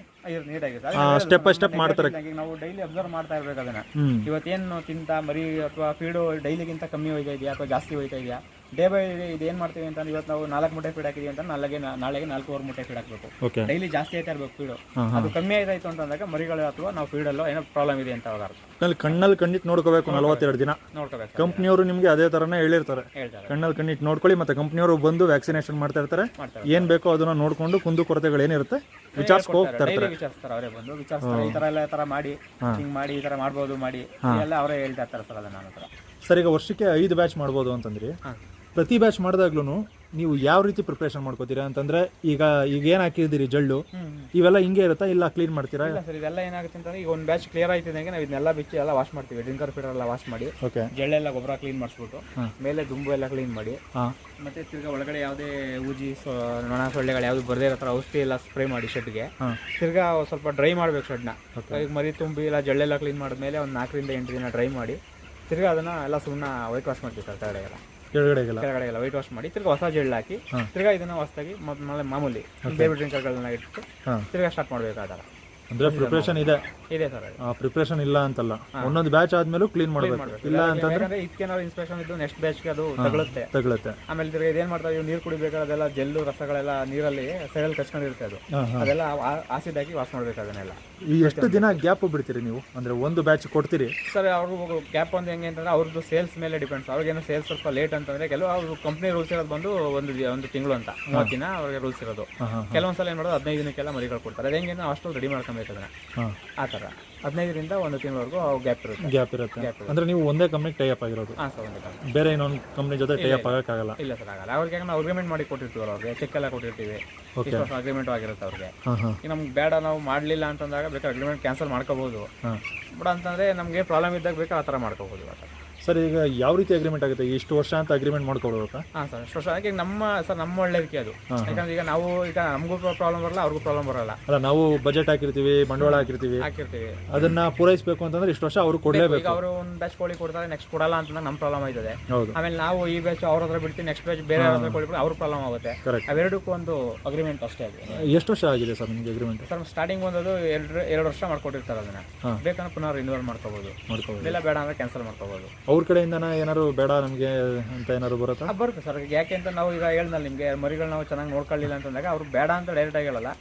ಸ್ಟೆಪ್ ಬೈ ಸ್ಟೆಪ್ ಮಾಡ್ತಾರೆ. ನಾವು ಡೈಲಿ ಅಬ್ಸರ್ವ್ ಮಾಡ್ತಾ ಇರ್ಬೇಕು ಅದನ್ನ. ಇವತ್ತೇನು ತಿಂತ ಮರಿ ಅಥವಾ ಫೀಡು ಡೈಲಿಗಿಂತ ಕಮ್ಮಿ ಹೋಯ್ತಾ ಇದೆಯಾ ಅಥವಾ ಜಾಸ್ತಿ ಹೋಯ್ತಾ ಇದೆಯಾ? ಡೇ ಬೈ ಡೇ ಇದು ಏನು ಮಾಡ್ತೀವಿ ಅಂತಂದ್ರೆ ಇವತ್ತು ನಾವು ನಾಲ್ಕು ಮೂಟೆ ಫೀಡ್ ಹಾಕಿದೀವಿ ಅಂತ ನಾಳೆಗೆ ನಾಳೆಗೆ ನಾಲ್ಕೂವರೆ ಮೂಟೆ ಫೀಡ್ ಹಾಕಬೇಕು. ಡೈಲಿ ಜಾಸ್ತಿ ಆಯ್ತಾ ಇರ್ಬೇಕು ಫೀಡು ಅದು ಕಮ್ಮಿ ಆಯ್ತಾಯ್ತು ಅಂತಂದಾಗ ಮರಿಗಳು ಅಥವಾ ನಾವು ಫೀಡಲ್ಲೋ ಏನೋ ಪ್ರಾಬ್ಲಮ್ ಇದೆ ಅಂತ ಅರ್ಥ ಕಣ್ಣಲ್ಲಿ ಕಣ್ಣಲ್ಲಿ ಕಣ್ಣಿಟ್ಟು ನೋಡ್ಕೋಬೇಕು ನಲವತ್ತೆರಡು ದಿನ. ನೋಡ್ಕೋಬೇಕು ಕಂಪ್ನಿಯವರು ನಿಮಗೆ ಅದೇ ತರನೇ ಹೇಳಿರ್ತಾರೆ. ಹೇಳ್ತಾರೆ. ಕಣ್ಣಲ್ಲಿ ಕಣ್ಣಿಟ್ಟು ನೋಡ್ಕೊಳ್ಳಿ ಮತ್ತೆ ಕಂಪ್ನಿಯವರು ಬಂದು ವ್ಯಾಕ್ಸಿನೇಷನ್ ಮಾಡ್ತಾ ಇರ್ತಾರೆ. ಮಾಡ್ತಾರೆ ಏನು ಬೇಕೋ ಅದನ್ನ ನೋಡ್ಕೊಂಡು ಕುಂದು ಕೊರತೆಗಳು ಏನಿರುತ್ತೆ ವಿಚಾರಿಸ್ಕೊ ಹೋಗ್ತಾ ಡೈಲಿ ವಿಚಾರಿಸ್ತಾರೆ ಅವರೇ ಬಂದು. ವಿಚಾರಿಸ್ತಾರೆ ಈ ತರ ಎಲ್ಲ ಈ ತರ ಮಾಡಿ ಹಿಂಗ್ ಮಾಡಿ ಈ ತರ ಮಾಡ್ಬೋದು ಮಾಡಿ. ಎಲ್ಲ ಅವರೇ ಹೇಳ್ತಾ ಇರ್ತಾರೆ ಸರ್ ಅದನ್ನ ನನ್ನ ಹತ್ರ. ಸರ್ ಈಗ ವರ್ಷಕ್ಕೆ ಐದು ಬ್ಯಾಚ್ ಮಾಡ್ಬೋದು ಅಂತಂದ್ರಿ. ಪ್ರತಿ ಬ್ಯಾಚ್ ಮಾಡಿದಾಗ್ಲೂ ನೀವು ಯಾವ ರೀತಿ ಪ್ರಿಪ್ರೇಷನ್ ಮಾಡ್ಕೋತೀರಾ ಅಂತಂದ್ರೆ ಈಗ ಈಗ ಏನು ಹಾಕಿದ್ದೀರಿ ಜಳ್ಳು? ಇವೆಲ್ಲ ಹಿಂಗೆ ಇರುತ್ತಾ ಇಲ್ಲ ಕ್ಲೀನ್ ಮಾಡ್ತೀರಾ? ಇಲ್ಲ ಸರ್ ಇದೆಲ್ಲ ಏನಾಗುತ್ತೆ ಅಂತಂದ್ರೆ ಈಗ ಒಂದು ಬ್ಯಾಚ್ ಕ್ಲಿಯರ್ ಆಯ್ತಿದ್ದಂಗೆ ನಾವು ಇದನ್ನೆಲ್ಲ ಬಿಚ್ಚಿ ಎಲ್ಲ ವಾಶ್ ಮಾಡ್ತೀವಿ. ಡ್ರಿಂಕರ್ ಫಿಟರ್ ಎಲ್ಲ ವಾಶ್ ಮಾಡಿ ಓಕೆ ಜಳ್ಳೆಲ್ಲ ಗೊಬ್ಬರ ಕ್ಲೀನ್ ಮಾಡಿಸ್ಬಿಟ್ಟು ಮೇಲೆ ದುಂಬು ಎಲ್ಲ ಕ್ಲೀನ್ ಮಾಡಿ ಮತ್ತೆ ತಿರ್ಗಾ ಒಳಗಡೆ ಯಾವುದೇ ಊಜಿ ನೊಣ ಸೊಳ್ಳೆಗಳು ಯಾವ್ದು ಬರದೇ ಇರೋ ಥರ ಔಷಧಿ ಎಲ್ಲ ಸ್ಪ್ರೇ ಮಾಡಿ ಶೆಡ್ಗೆ ತಿರ್ಗಾ ಸ್ವಲ್ಪ ಡ್ರೈ ಮಾಡ್ಬೇಕು ಶೆಡ್ನ ಈಗ ಮರಿ ತುಂಬಿ ಇಲ್ಲ ಜಳ್ಳೆಲ್ಲ ಕ್ಲೀನ್ ಮಾಡಿದ್ಮೇಲೆ ಒಂದು ನಾಲ್ಕರಿಂದ ಎಂಟು ದಿನ ಡ್ರೈ ಮಾಡಿ ತಿರ್ಗಾ ಅದನ್ನ ಎಲ್ಲ ಸುಮ್ಮನೆ ವೈಟ್ ವಾಶ್ ಮಾಡ್ತೀವಿ ಸರ್ ತಗಡೆಗೆಲ್ಲ ಎಲ್ಲ. ಕೆಳಗಡೆಗೆಲ್ಲ. ವೈಟ್ ವಾಶ್ ಮಾಡಿ ತಿರ್ಗಾ ಹೊಸ ಜೆಲ್ ಹಾಕಿ. ತಿರ್ಗಾ ಇದನ್ನ ಹೊಸದಾಗಿ ಮಾಮೂಲಿ ಬೇಬಿ ಡ್ರಿಂಕರ್ಗಳನ್ನ ಇಟ್ಟು ತಿರ್ಗಾ ಸ್ಟಾರ್ಟ್ ಮಾಡಬೇಕಾದಾಗ ಅಂದ್ರೆ ಪ್ರಿಪ್ರೇಷನ್ ಇದೆ. ಇದೆ ಸರ್ ಪ್ರಿಪ್ರೇಷನ್ ಇಲ್ಲ ಅಂತಲ್ಲ. ಒಂದೊಂದು ಬ್ಯಾಚ್ ಆದ್ಮೇಲೆ ಕ್ಲೀನ್ ಮಾಡಬೇಕು. ಇಲ್ಲ ಅಂತಂದ್ರೆ ಯಾಕಂದ್ರೆ ಇದಕ್ಕೆ ನಾವು ಇನ್ಸ್ಪೆಕ್ಷನ್ ಇದ್ದು ನೆಕ್ಸ್ಟ್ ಬ್ಯಾಚ್ಗೆ ಅದು ತಗಳುತ್ತೆ. ತಗಳುತ್ತೆ. ಆಮೇಲೆ ತಿರ್ಗಾ ಇದೇನ್ ಮಾಡ್ತಾರೆ ಇವು ನೀರು ಕುಡಿಬೇಕಾದ್ರೆ ಅದೆಲ್ಲ ಜೆಲ್ಲು ರಸಗಳೆಲ್ಲ ನೀರಲ್ಲಿ ಸೈಡಲ್ಲಿ ಕಚ್ಕೊಂಡಿರುತ್ತೆ ಅದು. ಅದೆಲ್ಲ ಆಸಿಡ್ ಹಾಕಿ ವಾಶ್ ಮಾಡ್ಬೇಕು ಅದನ್ನೆಲ್ಲ. ಈ ಎಷ್ಟು ದಿನ ಗ್ಯಾಪ್ ಬಿಡ್ತೀರಿ ನೀವು? ಅಂದ್ರೆ ಒಂದು ಬ್ಯಾಚ್ ಕೊಡ್ತೀರಿ? ಸರ್ ಅವ್ರಿಗೂ ಗ್ಯಾಪ್ ಒಂದು ಹೆಂಗೆ ಅಂತಂದ್ರೆ ಅವ್ರದ್ದು ಸೇಲ್ಸ್ ಮೇಲೆ ಡಿಪೆಂಡ್ಸ್ ಅವ್ರಿಗೇನೋ ಸೇಲ್ಸ್ ಸ್ವಲ್ಪ ಲೇಟ್ ಅಂತಂದ್ರೆ ಕೆಲವು ಅವ್ರು ಕಂಪ್ನಿ ರೂಲ್ಸ್ ಇರೋದು ಬಂದು ಒಂದು ಒಂದು ತಿಂಗಳು ಅಂತ. ಮೂವತ್ತು ದಿನ ಅವ್ರಿಗೆ ರೂಲ್ಸ್ ಇರೋದು. ಕೆಲವೊಂದ್ಸಲ ಏನ್ ಮಾಡೋದು ಹದಿನೈದು ದಿನಕ್ಕೆಲ್ಲ ಮರಿಗಳು ಕೊಡ್ತಾರೆ. ಅದೇ ಹೆಂಗೆ ಅಷ್ಟು ರೆಡಿ ಮಾಡ್ಕೊಬೇಕು. ಅದನ್ನ ಹಾಂ. ಆ ಥರ. ಹದಿನೈದರಿಂದ ಒಂದು ತಿಂಗಳವರೆಗೂ ಗ್ಯಾಪ್ ಇರುತ್ತೆ. ಗ್ಯಾಪ್ ಇರುತ್ತೆ. ಅಂದ್ರೆ ನೀವು ಒಂದೇ ಕಂಪ್ನಿ ಟೈ ಅಪ್ ಆಗಿರೋದು. ಹಾಂ ಸರ್ ಒಂದು ಬೇರೆ ಇನ್ನೊಂದು ಕಂಪ್ನಿ ಜೊತೆ ಟೈ ಅಪ್ ಆಗಕ್ಕಾಗಲ್ಲ. ಇಲ್ಲ ಸರ್ ಆಗಲ್ಲ. ಅವ್ರಿಗೆ ನಾವು ಅಗ್ರಿಮೆಂಟ್ ಮಾಡಿ ಕೊಟ್ಟಿರ್ತೀವಲ್ಲ ಅವ್ರಿಗೆ. ಚೆಕ್ ಎಲ್ಲ ಕೊಟ್ಟಿರ್ತೀವಿ. ಇಷ್ಟು ವರ್ಷ ಅಗ್ರಿಮೆಂಟ್ ಆಗಿರುತ್ತೆ ಅವ್ರಿಗೆ. ಹಾಂ ಹಾಂ. ಈಗ ನಮ್ಗೆ ಬೇಡ ನಾವು ಮಾಡಲಿಲ್ಲ ಅಂತಂದಾಗ ಬೇಕಾದ್ರೆ ಅಗ್ರಿಮೆಂಟ್ ಕ್ಯಾನ್ಸಲ್ ಮಾಡ್ಕೋಬೋದು. ಹಾಂ. ಬಟ್ ಅಂತಂದರೆ ನಮಗೆ ಪ್ರಾಬ್ಲಮ್ ಇದ್ದಾಗ ಬೇಕಾ ಆ ಥರ ಮಾಡ್ಕೋಬೋದು ಆ ಥರ. ಸರ್ ಈಗ ಯಾವ ರೀತಿ ಅಗ್ರಿಮೆಂಟ್ ಆಗುತ್ತೆ? ಇಷ್ಟು ವರ್ಷ ಅಂತ ಅಗ್ರಿಮೆಂಟ್ ಮಾಡ್ಕೊಳ್ಬೇಕಾ ಹಾಂ ಸರ್ ಅಷ್ಟು ವರ್ಷ ಹಾಗೆ ನಮ್ಮ ಸರ್ ನಮ್ಮ ಒಳ್ಳೇದಕ್ಕೆ ಅದು. ಯಾಕಂದ್ರೆ ಈಗ ನಾವು ಈಗ ನಮಗೂ ಪ್ರಾಬ್ಲಮ್ ಬರಲ್ಲ ಅವ್ರಿಗೂ ಪ್ರಾಬ್ಲಮ್ ಬರಲ್ಲ. ಅಲ್ಲ ನಾವು ಬಜೆಟ್ ಹಾಕಿರ್ತೀವಿ ಬಂಡವಾಳ ಹಾಕಿರ್ತೀವಿ. ಹಾಕಿರ್ತೀವಿ. ಅದನ್ನ ಪೂರೈಸಬೇಕು ಅಂತಂದ್ರೆ ಇಷ್ಟು ವರ್ಷ ಅವ್ರು ಕೊಡಲೇಬೇಕು. ಈಗ ಅವರು ಒಂದು ಬ್ಯಾಚ್ ಕೋಳಿ ಕೊಡ್ತಾರೆ ನೆಕ್ಸ್ಟ್ ಕೊಡಲ್ಲ ಅಂತಂದ್ರೆ ನಮ್ಮ ಪ್ರಾಬ್ಲಮ್ ಆಯ್ತದೆ. ಆಮೇಲೆ ನಾವು ಈ ಬ್ಯಾಚ್ ಅವ್ರ ಹತ್ರ ಬಿಡ್ತೀವಿ ನೆಕ್ಸ್ಟ್ ಬ್ಯಾಚ್ ಬೇರೆ ಹತ್ರ ಕೋಳಿ ಅವ್ರ ಪ್ರಾಬ್ಲಮ್ ಆಗುತ್ತೆ. ಅವೆರಡಕ್ಕೂ ಒಂದು ಅಗ್ರಿಮೆಂಟ್ ಅಷ್ಟೇ ಅದು. ಎಷ್ಟು ವರ್ಷ ಆಗಿದೆ ಸರ್ ನಿಮಗೆ ಅಗ್ರಿಮೆಂಟ್ ಸರ್ ಸ್ಟಾರ್ಟಿಂಗ್ ಒಂದದು ಎರಡು ಎರಡು ವರ್ಷ ಮಾಡ್ಕೊಟ್ಟಿರ್ತಾರೆ ಅದನ್ನ. ಬೇಕಂದ್ರೆ ಪುನಃ ರಿನ್ಯೂವಲ್ ಮಾಡ್ಕೋಬಹುದು ಮಾಡ್ಕೋಬಹುದು ಇಲ್ಲ ಬೇಡ ಅಂದ್ರೆ ಕ್ಯಾನ್ಸಲ್ ಮಾಡ್ಕೋಬೋದು. ಅವ್ರ ಕಡೆಯಿಂದ ಏನಾದ್ರು ಬೇಡ ನಮಗೆ ಅಂತ ಏನಾದ್ರು ಬರುತ್ತಾ? ಬರುತ್ತೆ ಸರ್. ಯಾಕೆ ಅಂತ ನಾವು ಈಗ ಹೇಳ್ದಲ್ಲ ನಿಮಗೆ ಮರಿಗಳು ನಾವು ಚೆನ್ನಾಗಿ ನೋಡ್ಕೊಳ್ಳಿಲ್ಲ ಅಂತಂದಾಗ ಅವ್ರು ಬೇಡ ಅಂತ ಡೈರೆಕ್ಟ್ ಆಗಿ ಹೇಳಲ್ಲ.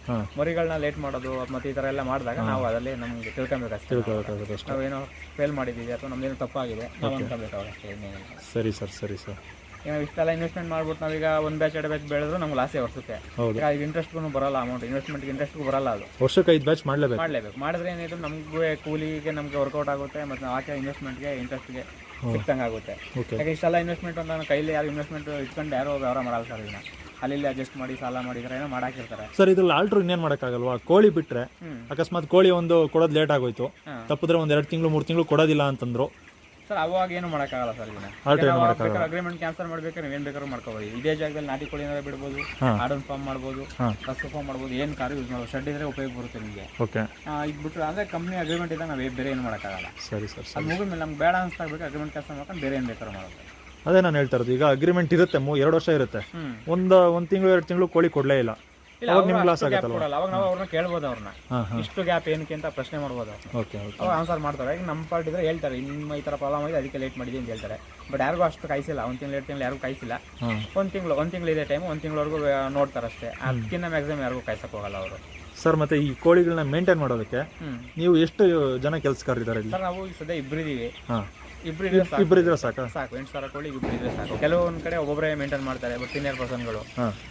ಮರಿಗಳನ್ನ ಲೇಟ್ ಮಾಡೋದು ಮತ್ತೆ ಈ ಥರ ಎಲ್ಲ ಮಾಡಿದಾಗ ನಾವು ಅದರಲ್ಲಿ ನಮಗೆ ತಿಳ್ಕೊಬೇಕು ಅಷ್ಟೇ. ತಿಳ್ಕೊಬೇಕಾಗುತ್ತೆ ನಾವೇನೋ ಫೇಲ್ ಮಾಡಿದ್ದೀವಿ ಅಥವಾ ನಮ್ದೇನೋ ತಪ್ಪಾಗಿದೆ ನಾವು ಸರಿ ಸರ್ ಸರಿ ಸರ್. ಏನೋ ಇಷ್ಟೆಲ್ಲ ಇನ್ವೆಸ್ಟ್ಮೆಂಟ್ ಮಾಡ್ಬಿಟ್ಟು ನಾವೀಗ ಒಂದು ಬ್ಯಾಚ್ ಎರಡು ಬ್ಯಾಚ್ ಬೆಳೆದ್ರು ನಮ್ಗೆ ಲಾಸೇ ವರ್ಷಕ್ಕೆ. ಈಗ ಇಂಟ್ರೆಸ್ಟ್ಗೂ ಬರಲ್ಲ ಅಮೌಂಟ್ ಇನ್ವೆಸ್ಟ್ಮೆಂಟ್ಗೆ ಇಂಟ್ರೆಸ್ಟ್ಗೂ ಬರಲ್ಲ ಅದು. ವರ್ಷಕ್ಕೆ ಐದು ಬ್ಯಾಚ್ ಮಾಡಲೇಬೇಕು. ಮಾಡಲೇಬೇಕು. ಮಾಡಿದ್ರೆ ಏನಿದ್ರು ನಮಗೆ ಕೂಲಿಗೆ ನಮಗೆ ವರ್ಕೌಟ್ ಆಗುತ್ತೆ ಮತ್ತು ಹಾಕೋ ಇನ್ವೆಸ್ಟ್ಮೆಂಟ್ಗೆ ಇಂಟ್ರೆಸ್ಟ್ಗೆ ಸಿಕ್ತಂಗೆ ಆಗುತ್ತೆ. ಹಾಗೆ ಯಾಕೆ ಇಷ್ಟೆಲ್ಲ ಇನ್ವೆಸ್ಟ್ಮೆಂಟ್ ಅಂತ ನನ್ನ ಕೈಲಿ ಯಾರು ಇನ್ವೆಸ್ಟ್ಮೆಂಟ್ ಇಟ್ಕೊಂಡು ಯಾರೋ ವ್ಯವಹಾರ ಮಾಡಲ್ಲ ಸರ್ ಇದನ್ನ. ಅಲ್ಲಿ ಅಡ್ಜಸ್ಟ್ ಮಾಡಿ ಸಾಲ ಮಾಡಿದ್ರೆ ಏನೋ ಮಾಡಾಕಿರ್ತಾರೆ. ಸರ್ ಇದ್ರಲ್ಲಿ ಆಲ್ಟ್ರು ಇನ್ನೇನು ಮಾಡೋಕ್ಕಾಗಲ್ವಾ? ಕೋಳಿ ಬಿಟ್ಟರೆ ಹ್ಮ್. ಅಕಸ್ಮಾತ್ ಕೋಳಿ ಒಂದು ಕೊಡೋದು ಲೇಟ್ ಆಗೋಯ್ತು. ತಪ್ಪಿದ್ರೆ ಒಂದು ಎರಡು ತಿಂಗಳು ಮೂರು ತಿಂಗಳು ಕೊಡೋದಿಲ್ಲ ಅಂತಂದ್ರು. ಸರ್ ಅವಾಗ ಏನು ಮಾಡೋಕ್ಕಾಗಲ್ಲ ಸರ್ ಇದನ್ನ. ಅಗ್ರಿಮೆಂಟ್ ಕ್ಯಾನ್ಸಲ್ ಮಾಡ್ಬೇಕಾದ್ರೆ ಏನ್ ಬೇಕಾದ್ರೂ ಮಾಡ್ಕೋಬೋದು. ಇದೇ ಜಾಗದಲ್ಲಿ ನಾಟಿ ಕೋಳಿ ಏನಾದ್ರು ಬಿಡ್ಬೋದು. ಆಡನ್ ಫಾರ್ಮ್ ಮಾಡ್ಬೋದು. ಕಸು ಫಾರ್ಮ್ ಮಾಡ್ಬೋದು ಏನ್ ಕಾರು ಯೂಸ್ ಮಾಡ್ಬೋದು ಶೆಡ್ ಇದ್ರೆ ಉಪಯೋಗ ಬರುತ್ತೆ ನಿಮಗೆ. ಇದು ಬಿಟ್ರೆ ಅಂದರೆ ಕಂಪ್ನಿ ಅಗ್ರಿಮೆಂಟ್ ಇದ್ದಾಗ ನಾವು ಬೇರೆ ಏನು ಮಾಡೋಕ್ಕಾಗಲ್ಲ. ಸರಿ ಸರ್ ಅದು ಮುಗಿದ ಮೇಲೆ ನಮ್ಗೆ ಬೇಡ ಅನ್ಸ್ತಾಗಬೇಕು ಅಗ್ರಿಮೆಂಟ್ ಕ್ಯಾನ್ಸಲ್ ಮಾಡ್ಕೊಂಡು ಬೇರೆ ಏನು ಬೇಕಾದ್ರೂ ಮಾಡೋದು. ಅದೇ ನಾನು ಹೇಳ್ತಾ ಇರೋದು ಈಗ ಅಗ್ರಿಮೆಂಟ್ ಇರುತ್ತೆ ಮೂ ಎರಡು ವರ್ಷ ಇರುತ್ತೆ. ಒಂದು ಒಂದು ತಿಂಗಳು ಎರಡು ತಿಂಗಳು ಕೋಳಿ ಕೊಡಲೇ ಇಲ್ಲ. ಅವಾಗ ನಿಮ್ಗೆ ಲಾಸ್ ಕೊಡಲ್ಲ ಅವಾಗ ನಾವು ಅವ್ರನ್ನ ಕೇಳ್ಬೋದು ಅವ್ರನ್ನ. ಇಷ್ಟು ಗ್ಯಾಪ್ ಏನಕ್ಕೆ ಅಂತ ಪ್ರಶ್ನೆ ಮಾಡ್ಬೋದು ಅವ್ರು. Okay okay. ಅವಾಗ ಆನ್ಸರ್ ಮಾಡ್ತಾರೆ. ಈಗ ನಮ್ಮ ಪಾರ್ಟ್ ಇದ್ರೆ ಹೇಳ್ತಾರೆ ನಿಮ್ಮ ಈ ತರ ಪ್ರಾಬ್ಲಮ್ ಆಗಿದೆ ಅದಕ್ಕೆ ಲೇಟ್ ಮಾಡಿದೆ ಅಂತ ಹೇಳ್ತಾರೆ. ಬಟ್ ಯಾರಿಗೂ ಅಷ್ಟು ಕಾಯಿಸಿಲ್ಲ ಒಂದ್ ತಿಂಗಳು ಎರಡು ತಿಂಗಳು ಯಾರಿಗೂ ಕಾಯಿಸಿಲ್ಲ. ಒಂದ್ ತಿಂಗಳು ಒಂದು ತಿಂಗಳು ಇದೆ ಟೈಮ್ ಒಂದು ತಿಂಗಳವರೆಗೂ ನೋಡ್ತಾರೆ ಅಷ್ಟೇ. ಅದಕ್ಕಿಂತ ಮ್ಯಾಕ್ಸಿಮಮ್ ಯಾರಿಗೂ ಕಾಯ್ಸಕ್ಕೆ ಹೋಗಲ್ಲ ಅವರು. ಸರ್ ಮತ್ತೆ ಈ ಕೋಳಿಗಳನ್ನ ಮೇಂಟೈನ್ ಮಾಡೋದಕ್ಕೆ ನೀವು ಎಷ್ಟು ಜನ ಕೆಲಸಗಾರಿದ್ದಾರೆ ಇಲ್ಲಿ? ಸರ್ ನಾವು ಈಗ ಸದ್ಯ ಇಬ್ಬರಿದ್ದೀವಿ ಇಬ್ರು ಇದ್ರೆ ಸಾಕು. ಇದ್ರೆ ಸಾಕಾ? ಸಾಕು ಎಂಟು ಸಾವಿರ ಕೋಳಿ ಇಬ್ರು ಇದ್ರೆ ಸಾಕು. ಕೆಲವೊಂದ್ ಕಡೆ ಒಬ್ಬೊಬ್ಬರೇ ಮೇಂಟೈನ್ ಮಾಡ್ತಾರೆ ಬಟ್ ಸೀನಿಯರ್ ಪರ್ಸನ್ಗಳು ಗಳು.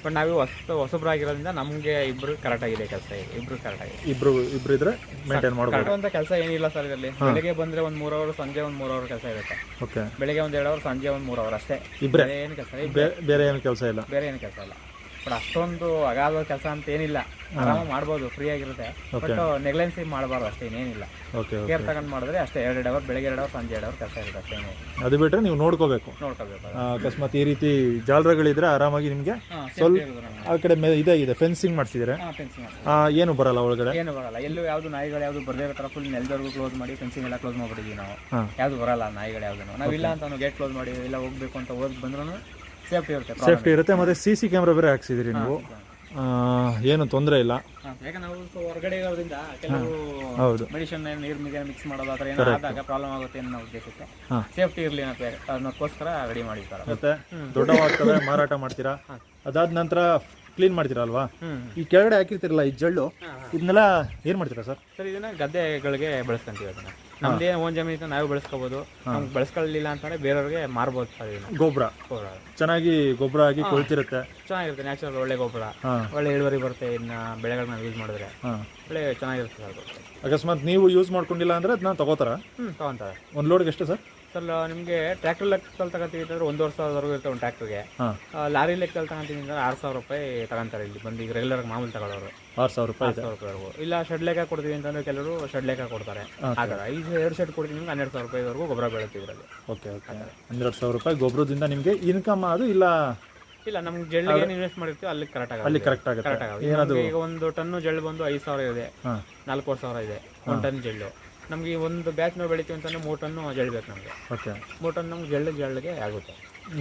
ಬಟ್ ನಾವು ಹೊಸ ಹೊಸಬ್ರಾಗಿರೋದ್ರಿಂದ ನಮಗೆ ಇಬ್ರು ಕರೆಕ್ಟ್ ಆಗಿದೆ ಕೆಲಸ ಇಬ್ರು ಕರೆಕ್ಟ್ ಆಗಿದೆ. ಇಬ್ರು ಇಬ್ರು ಇದ್ರೆ ಮೇಂಟೈನ್ ಮಾಡ್ಬೋದು. ಕರೆಕ್ಟ್ ಅಂತ ಕೆಲಸ ಏನಿಲ್ಲ ಸರ್ ಇದರಲ್ಲಿ. ಬೆಳಿಗ್ಗೆ ಬಂದ್ರೆ ಒಂದ್ ಮೂರ್ ಅವರ್ ಸಂಜೆ ಒಂದ್ ಮೂರ್ ಅವರ್ ಕೆಲಸ ಇರುತ್ತೆ. ಓಕೆ ಬೆಳಿಗ್ಗೆ ಒಂದ್ ಎರಡು ಅವರ್ ಸಂಜೆ ಒಂದ್ ಮೂರ್ ಅವರ್ ಅಷ್ಟೇ. ಇಬ್ರೇ? ಬೇರೆ ಏನು ಕೆಲಸ ಬೇರೆ ಏನು ಕೆಲಸ ಇಲ್ಲ. ಬೇರೆ ಏನು ಕೆಲಸ ಇಲ್ಲ. ಬಟ್ ಅಷ್ಟೊಂದು ಅಗಾಧ ಕೆಲಸ ಅಂತ ಏನಿಲ್ಲ. ಆರಾಮಾಗಿ ಮಾಡ್ಬೋದು ಫ್ರೀ ಆಗಿರುತ್ತೆ. ಬಟ್ ನೆಗ್ಲೆನ್ಸಿ ಮಾಡಬಾರ್ದು ಅಷ್ಟೇ ಇನ್ನೇನಿಲ್ಲ. ಓಕೆ ಕೇರ್ ತಗೊಂಡು ಮಾಡಿದ್ರೆ ಅಷ್ಟೇ ಎರಡು ಅವರ್ ಬೆಳಗ್ಗೆ ಎರಡು ಅವರ್ ಸಂಜೆ ಎರಡು ಅವರ್ ಕೆಲಸ ಇರುತ್ತೆ ಅಷ್ಟೇ ಅದು ಬಿಟ್ಟರೆ ನೀವು ನೋಡ್ಕೋಬೇಕು. ನೋಡ್ಕೋಬೇಕು. ಅಕಸ್ಮಾತ್ ಈ ರೀತಿ ಜಾಲರಗಳಿದ್ರೆ ಆರಾಮಾಗಿ ನಿಮಗೆ ಸ್ವಲ್ಪ. ಆ ಕಡೆ ಇದಾಗಿದೆ ಇದೆ ಇದೆ ಫೆನ್ಸಿಂಗ್ ಮಾಡಿಸಿದ್ರೆ ಏನು ಬರಲ್ಲ ಒಳಗಡೆ? ಏನು ಬರಲ್ಲ. ಎಲ್ಲೂ ಯಾವ್ದು ನಾಯಿಗಳು ಯಾವ್ದು ಬರದೇ ಇರೋ ಫುಲ್ ನೆಲದವರೆಗೂ ಕ್ಲೋಸ್ ಮಾಡಿ ಫೆನ್ಸಿಂಗ್ ಎಲ್ಲ ಕ್ಲೋಸ್ ಮಾಡ್ಬಿಟ್ಟಿದ್ದೀವಿ ನಾವು. ಯಾವ್ದು ಯಾವುದು ಬರಲ್ಲ ನಾಯಿಗಳು ಯಾವ್ದು ನಾವು ಇಲ್ಲ ಅಂತ ಗೇಟ್ ಕ್ಲೋಸ್ ಮಾಡಿ ಇಲ್ಲ ಹೋಗ್ಬೇಕು ಅಂತ ಹೋಗಿ ಬಂದ್ರೂ ಸೇಫ್ಟಿ ಇರುತ್ತೆ ಸೇಫ್ಟಿ ಇರುತ್ತೆ ಮತ್ತೆ ಸಿ ಸಿ ಕ್ಯಾಮ್ರಾ ಬೇರೆ ಹಾಕ್ಸಿದಿರಿ ನೀವು. ಆ, ಏನು ತೊಂದರೆ ಇಲ್ಲ. ನಾವು ಹೊರಗಡೆ ಇರೋದ್ರಿಂದ ಕೆಲವು ಹೌದು. ಮೆಡಿಸಿನ್ ನೀರು ಮಿಗೆ ಮಿಕ್ಸ್ ಮಾಡೋದು ಆ ಥರ ಏನೋ ಆದಾಗ ಪ್ರಾಬ್ಲಮ್ ಆಗುತ್ತೆ ಅನ್ನೋ ಉದ್ದೇಶಕ್ಕೆ ಸೇಫ್ಟಿ ಇರಲಿ ಅನ್ನೋ ಅನ್ನೋಕ್ಕೋಸ್ಕರ ರೆಡಿ ಮಾಡಿರ್ತಾರೆ. ಮತ್ತೆ ದೊಡ್ಡ ಮಾರಾಟ ಮಾಡ್ತೀರಾ? ಅದಾದ ನಂತರ ಕ್ಲೀನ್ ಮಾಡ್ತೀರಲ್ವಾ? ಈ ಕೆಳಗಡೆ ಹಾಕಿರ್ತೀರಲ್ಲ ಈ ಜಳ್ಳು ಇದನ್ನೆಲ್ಲ ಏನು ಮಾಡ್ತೀರಾ ಸರ್? ಸರ್ ಇದನ್ನ ಗದ್ದೆಗಳಿಗೆ ಬೆಳೆಸ್ಕೊಂತೀವಿ ಅದನ್ನ. ನಮ್ದೇ ಓನ್ ಜಮೀನು ನಾವು ನಾವೇ ಬೆಳೆಸ್ಕೋಬೋದು. ನಮ್ಗೆ ಬೆಳೆಸ್ಕೊಳ್ಳಿಲ್ಲ ಅಂತಂದ್ರೆ ಬೇರೆಯವ್ರಿಗೆ ಮಾರ್ಬೋದು ಸರ್ ಇದನ್ನ. ಗೊಬ್ಬರ ಗೊಬ್ಬರ. ಚೆನ್ನಾಗಿ ಗೊಬ್ಬರ ಆಗಿ ಕೊಳ್ತಿರುತ್ತೆ ಚೆನ್ನಾಗಿರುತ್ತೆ ನ್ಯಾಚುರಲ್ ಒಳ್ಳೆ ಗೊಬ್ಬರ ಒಳ್ಳೆ ಇಳುವರಿ ಬರುತ್ತೆ ಇನ್ನ ಬೆಳೆಗಳನ್ನ ಯೂಸ್ ಮಾಡಿದ್ರೆ. ಒಳ್ಳೆ ಚೆನ್ನಾಗಿರುತ್ತೆ ಸರ್. ಅಕಸ್ಮಾತ್ ನೀವು ಯೂಸ್ ಮಾಡ್ಕೊಂಡಿಲ್ಲ ಅಂದ್ರೆ ಅದನ್ನ ತಗೋತಾರ? ಹ್ಮ್ ತಗೊಂತಾರೆ. ಒಂದು ಲೋಡ್ಗೆ ಎಷ್ಟು ಸರ್? ಸರ್ ನಿಮಗೆ ಟ್ರ್ಯಾಕ್ಟರ್ ಲೆಕ್ಕದಲ್ಲಿ ತಗೊಂತೀವಿ ಅಂತಂದ್ರೆ ಒಂದೂವರೆ ಸಾವಿರವರೆಗೂ ಇರುತ್ತೆ ಒಂದು ಟ್ರ್ಯಾಕ್ಟರ್ಗೆ ಲಾರಿ ಲೆಕ್ಕದಲ್ಲಿ ತಗೊಂತೀವಿ ಅಂದ್ರೆ ಆರು ಸಾವಿರ ರೂಪಾಯಿ ತಗೊಂತಾರೆ ಇಲ್ಲಿ ಬಂದು ಈಗ ರೆಗ್ಯುಲರ್ ಮಾಮೂಲಿ ತಗೊಳ್ಳೋರು. ಆರು ಸಾವಿರ ರೂಪಾಯಿ ಸಾವಿರ ರೂಪಾಯಿವರೆಗೂ ಇಲ್ಲ ಶೆಡ್ ಲೆಕ್ಕ ಕೊಡ್ತೀವಿ ಅಂತಂದ್ರೆ ಕೆಲವರು ಶೆಡ್ ಲೆಕ್ಕ ಕೊಡ್ತಾರೆ. ಆ ಥರ. ಐದು ಎರಡು ಶೆಡ್ ಕೊಡ್ತೀವಿ ನಿಮ್ಗೆ ಹನ್ನೆರಡು ಸಾವಿರ ರೂಪಾಯಿವರೆಗೂ ಗೊಬ್ಬರ ಬೀಳುತ್ತೆ ಇದರಲ್ಲಿ. ಓಕೆ ಓಕೆ ಹನ್ನೆರಡು ಸಾವಿರ ರೂಪಾಯಿ ಗೊಬ್ಬರದಿಂದ ನಿಮಗೆ ಇನ್ಕಮ್ ಅದು ಇಲ್ಲ? ಇಲ್ಲ ನಮ್ಗೆ ಜಳ್ಳಿಗೆ ಏನು ಇನ್ವೆಸ್ಟ್ ಮಾಡಿರ್ತೀವಿ ಅಲ್ಲಿ ಕರೆಕ್ಟ್ ಆಗುತ್ತೆ. ಅಲ್ಲಿ ಕರೆಕ್ಟ್ ಆಗುತ್ತೆ. ಕರೆಕ್ಟ್ ಆಗುತ್ತೆ. ಈಗ ಒಂದು ಟನ್ನು ಜಳ್ಳು ಬಂದು ಐದು ಸಾವಿರ ಇದೆ. ನಾಲ್ಕೂವರೆ ಸಾವಿರ ಇದೆ. ಒಂದು ಟನ್ ಜಳ್ಳು ನಮಗೆ ಒಂದು ಬ್ಯಾಚ್ ನಾವು ಬೆಳಿತೀವಿ ಅಂತಂದ್ರೆ ಮೂರು ಜಳ್ಬೇಕು ನಮಗೆ. ಓಕೆ ಮೂರು ಟನ್ ನಮ್ಗೆ ಜಳ್ಳು ಜಳ್ಳಿಗೆ ಆಗುತ್ತೆ.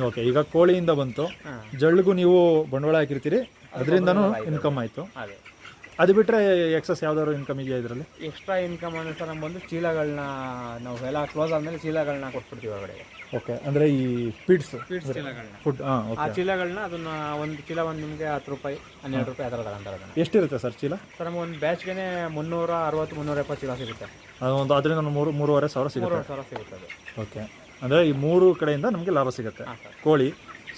ಓಕೆ ಈಗ ಕೋಳಿಯಿಂದ ಬಂತು. ಜಳ್ಳಿಗೂ ನೀವು ಬಂಡವಾಳ ಹಾಕಿರ್ತೀರಿ. ಅದರಿಂದನೂ ಇನ್ಕಮ್ ಆಯಿತು. ಅದೇ. ಅದು ಬಿಟ್ಟರೆ ಎಕ್ಸಸ್ ಯಾವ್ದಾದ್ರು ಇನ್ಕಮ್ ಇದೆಯಾ ಇದರಲ್ಲಿ? ಎಕ್ಸ್ಟ್ರಾ ಇನ್ಕಮ್ ಅಂದರೆ ಸರ್ ನಮ್ಮ ಬಂದು ಚೀಲಗಳನ್ನ ನಾವು ಎಲ್ಲ ಕ್ಲೋಸ್ ಆದಮೇಲೆ ಚೀಲಗಳನ್ನ ಕೊಟ್ಬಿಡ್ತೀವಿ ಒಳಗಡೆ ಓಕೆ ಅಂದರೆ ಈ ಫೀಡ್ಸ್ ಫೀಡ್ಸ್ ಚೀಲಗಳನ್ನ. ಫುಡ್ ಹಾಂ ಆ ಓಕೆ ಚೀಲಗಳನ್ನ ಅದನ್ನ ಒಂದು ಚೀಲ ಒಂದು ನಿಮಗೆ ಹತ್ತು ರೂಪಾಯಿ ಹನ್ನೆರಡು ರೂಪಾಯಿ ಆ ಥರ ತಗೊಂತಾರೆ ಅದನ್ನ. ಎಷ್ಟಿರುತ್ತೆ ಸರ್ ಚೀಲ? ಸರ್ ನಮ್ಗೆ ಒಂದು ಬ್ಯಾಚ್ಗೆ ಮುನ್ನೂರ ಅರವತ್ತು ಮುನ್ನೂರ ಎಪ್ಪತ್ತು ಚೀಲ ಸಿಗುತ್ತೆ. ಅದು ಒಂದು ಅದರಿಂದ ಒಂದು ಮೂರು ಮೂರುವರೆ ಸಾವಿರ ಸಿಗುತ್ತೆ. ಮೂರುವರೆ ಸಾವಿರ ಸಿಗುತ್ತೆ ಅದು. ಓಕೆ ಅಂದರೆ ಈ ಮೂರು ಕಡೆಯಿಂದ ನಮಗೆ ಲಾಭ ಸಿಗುತ್ತೆ. ಹಾಂ ಸರ್. ಕೋಳಿ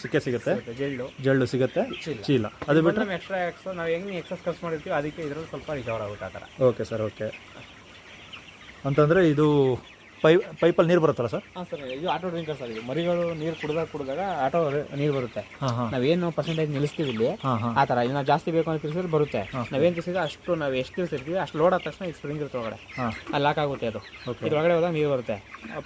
ಸಿಕ್ಕೆ ಸಿಗುತ್ತೆ? ಜೆಲ್ಲು. ಜಳ್ಳು ಸಿಗುತ್ತೆ? ಚೀಲ. ಅದು ಬಿಟ್ಟು ನಮ್ಮ ಎಕ್ಸ್ಟ್ರಾ ಎಕ್ಸ್ ನಾವು ಹೆಂಗೆ ಎಕ್ಸಸ್ ಖರ್ಚು ಮಾಡಿರ್ತೀವಿ ಅದಕ್ಕೆ ಇದ್ರಲ್ಲಿ ಸ್ವಲ್ಪ ರಿಕವರ್ ಆಗುತ್ತೆ ಆ ಥರ. Okay sir okay. ಅಂತಂದರೆ ಇದು ಪೈ ಪೈಪಲ್ಲಿ ನೀರು ಬರುತ್ತಲ್ಲ ಸರ್? ಹಾಂ ಸರ್ ಇದು ಆಟೋ ಡ್ರಿಂಕರ್ ಸರ್ ಇದು ಮರಿಗಳು ನೀರು ಕುಡಿದಾಗ ಕುಡಿದಾಗ ಆಟೋ ನೀರು ಬರುತ್ತೆ. ಹಾಂ ಹಾಂ. ನಾವೇನು ಪರ್ಸೆಂಟೇಜ್ ನಿಲ್ಲಿಸ್ತೀವಿ ಇಲ್ಲಿ ಹಾಂ ಹಾಂ. ಆ ಥರ. ಇಲ್ಲಿ ಜಾಸ್ತಿ ಬೇಕು ಅಂತ ತಿಳಿಸಿದ್ರೆ ಬರುತ್ತೆ. ನಾವೇನು ತಿಳಿಸಿದ್ರೆ ಅಷ್ಟು ನಾವು ಎಷ್ಟು ತಿಳಿಸಿರ್ತೀವಿ? ಅಷ್ಟು ಲೋಡ್ ಆದ ತಕ್ಷಣ ಈ ಸ್ಪ್ರಿಂಗ್ ಇರುತ್ತೆ ಒಳಗಡೆ. ಹಾಂ. ಅಲ್ಲಿ ಲಾಕ್ ಆಗುತ್ತೆ ಅದು. ಒಳಗಡೆ ಹೋದಾಗ ನೀರು ಬರುತ್ತೆ.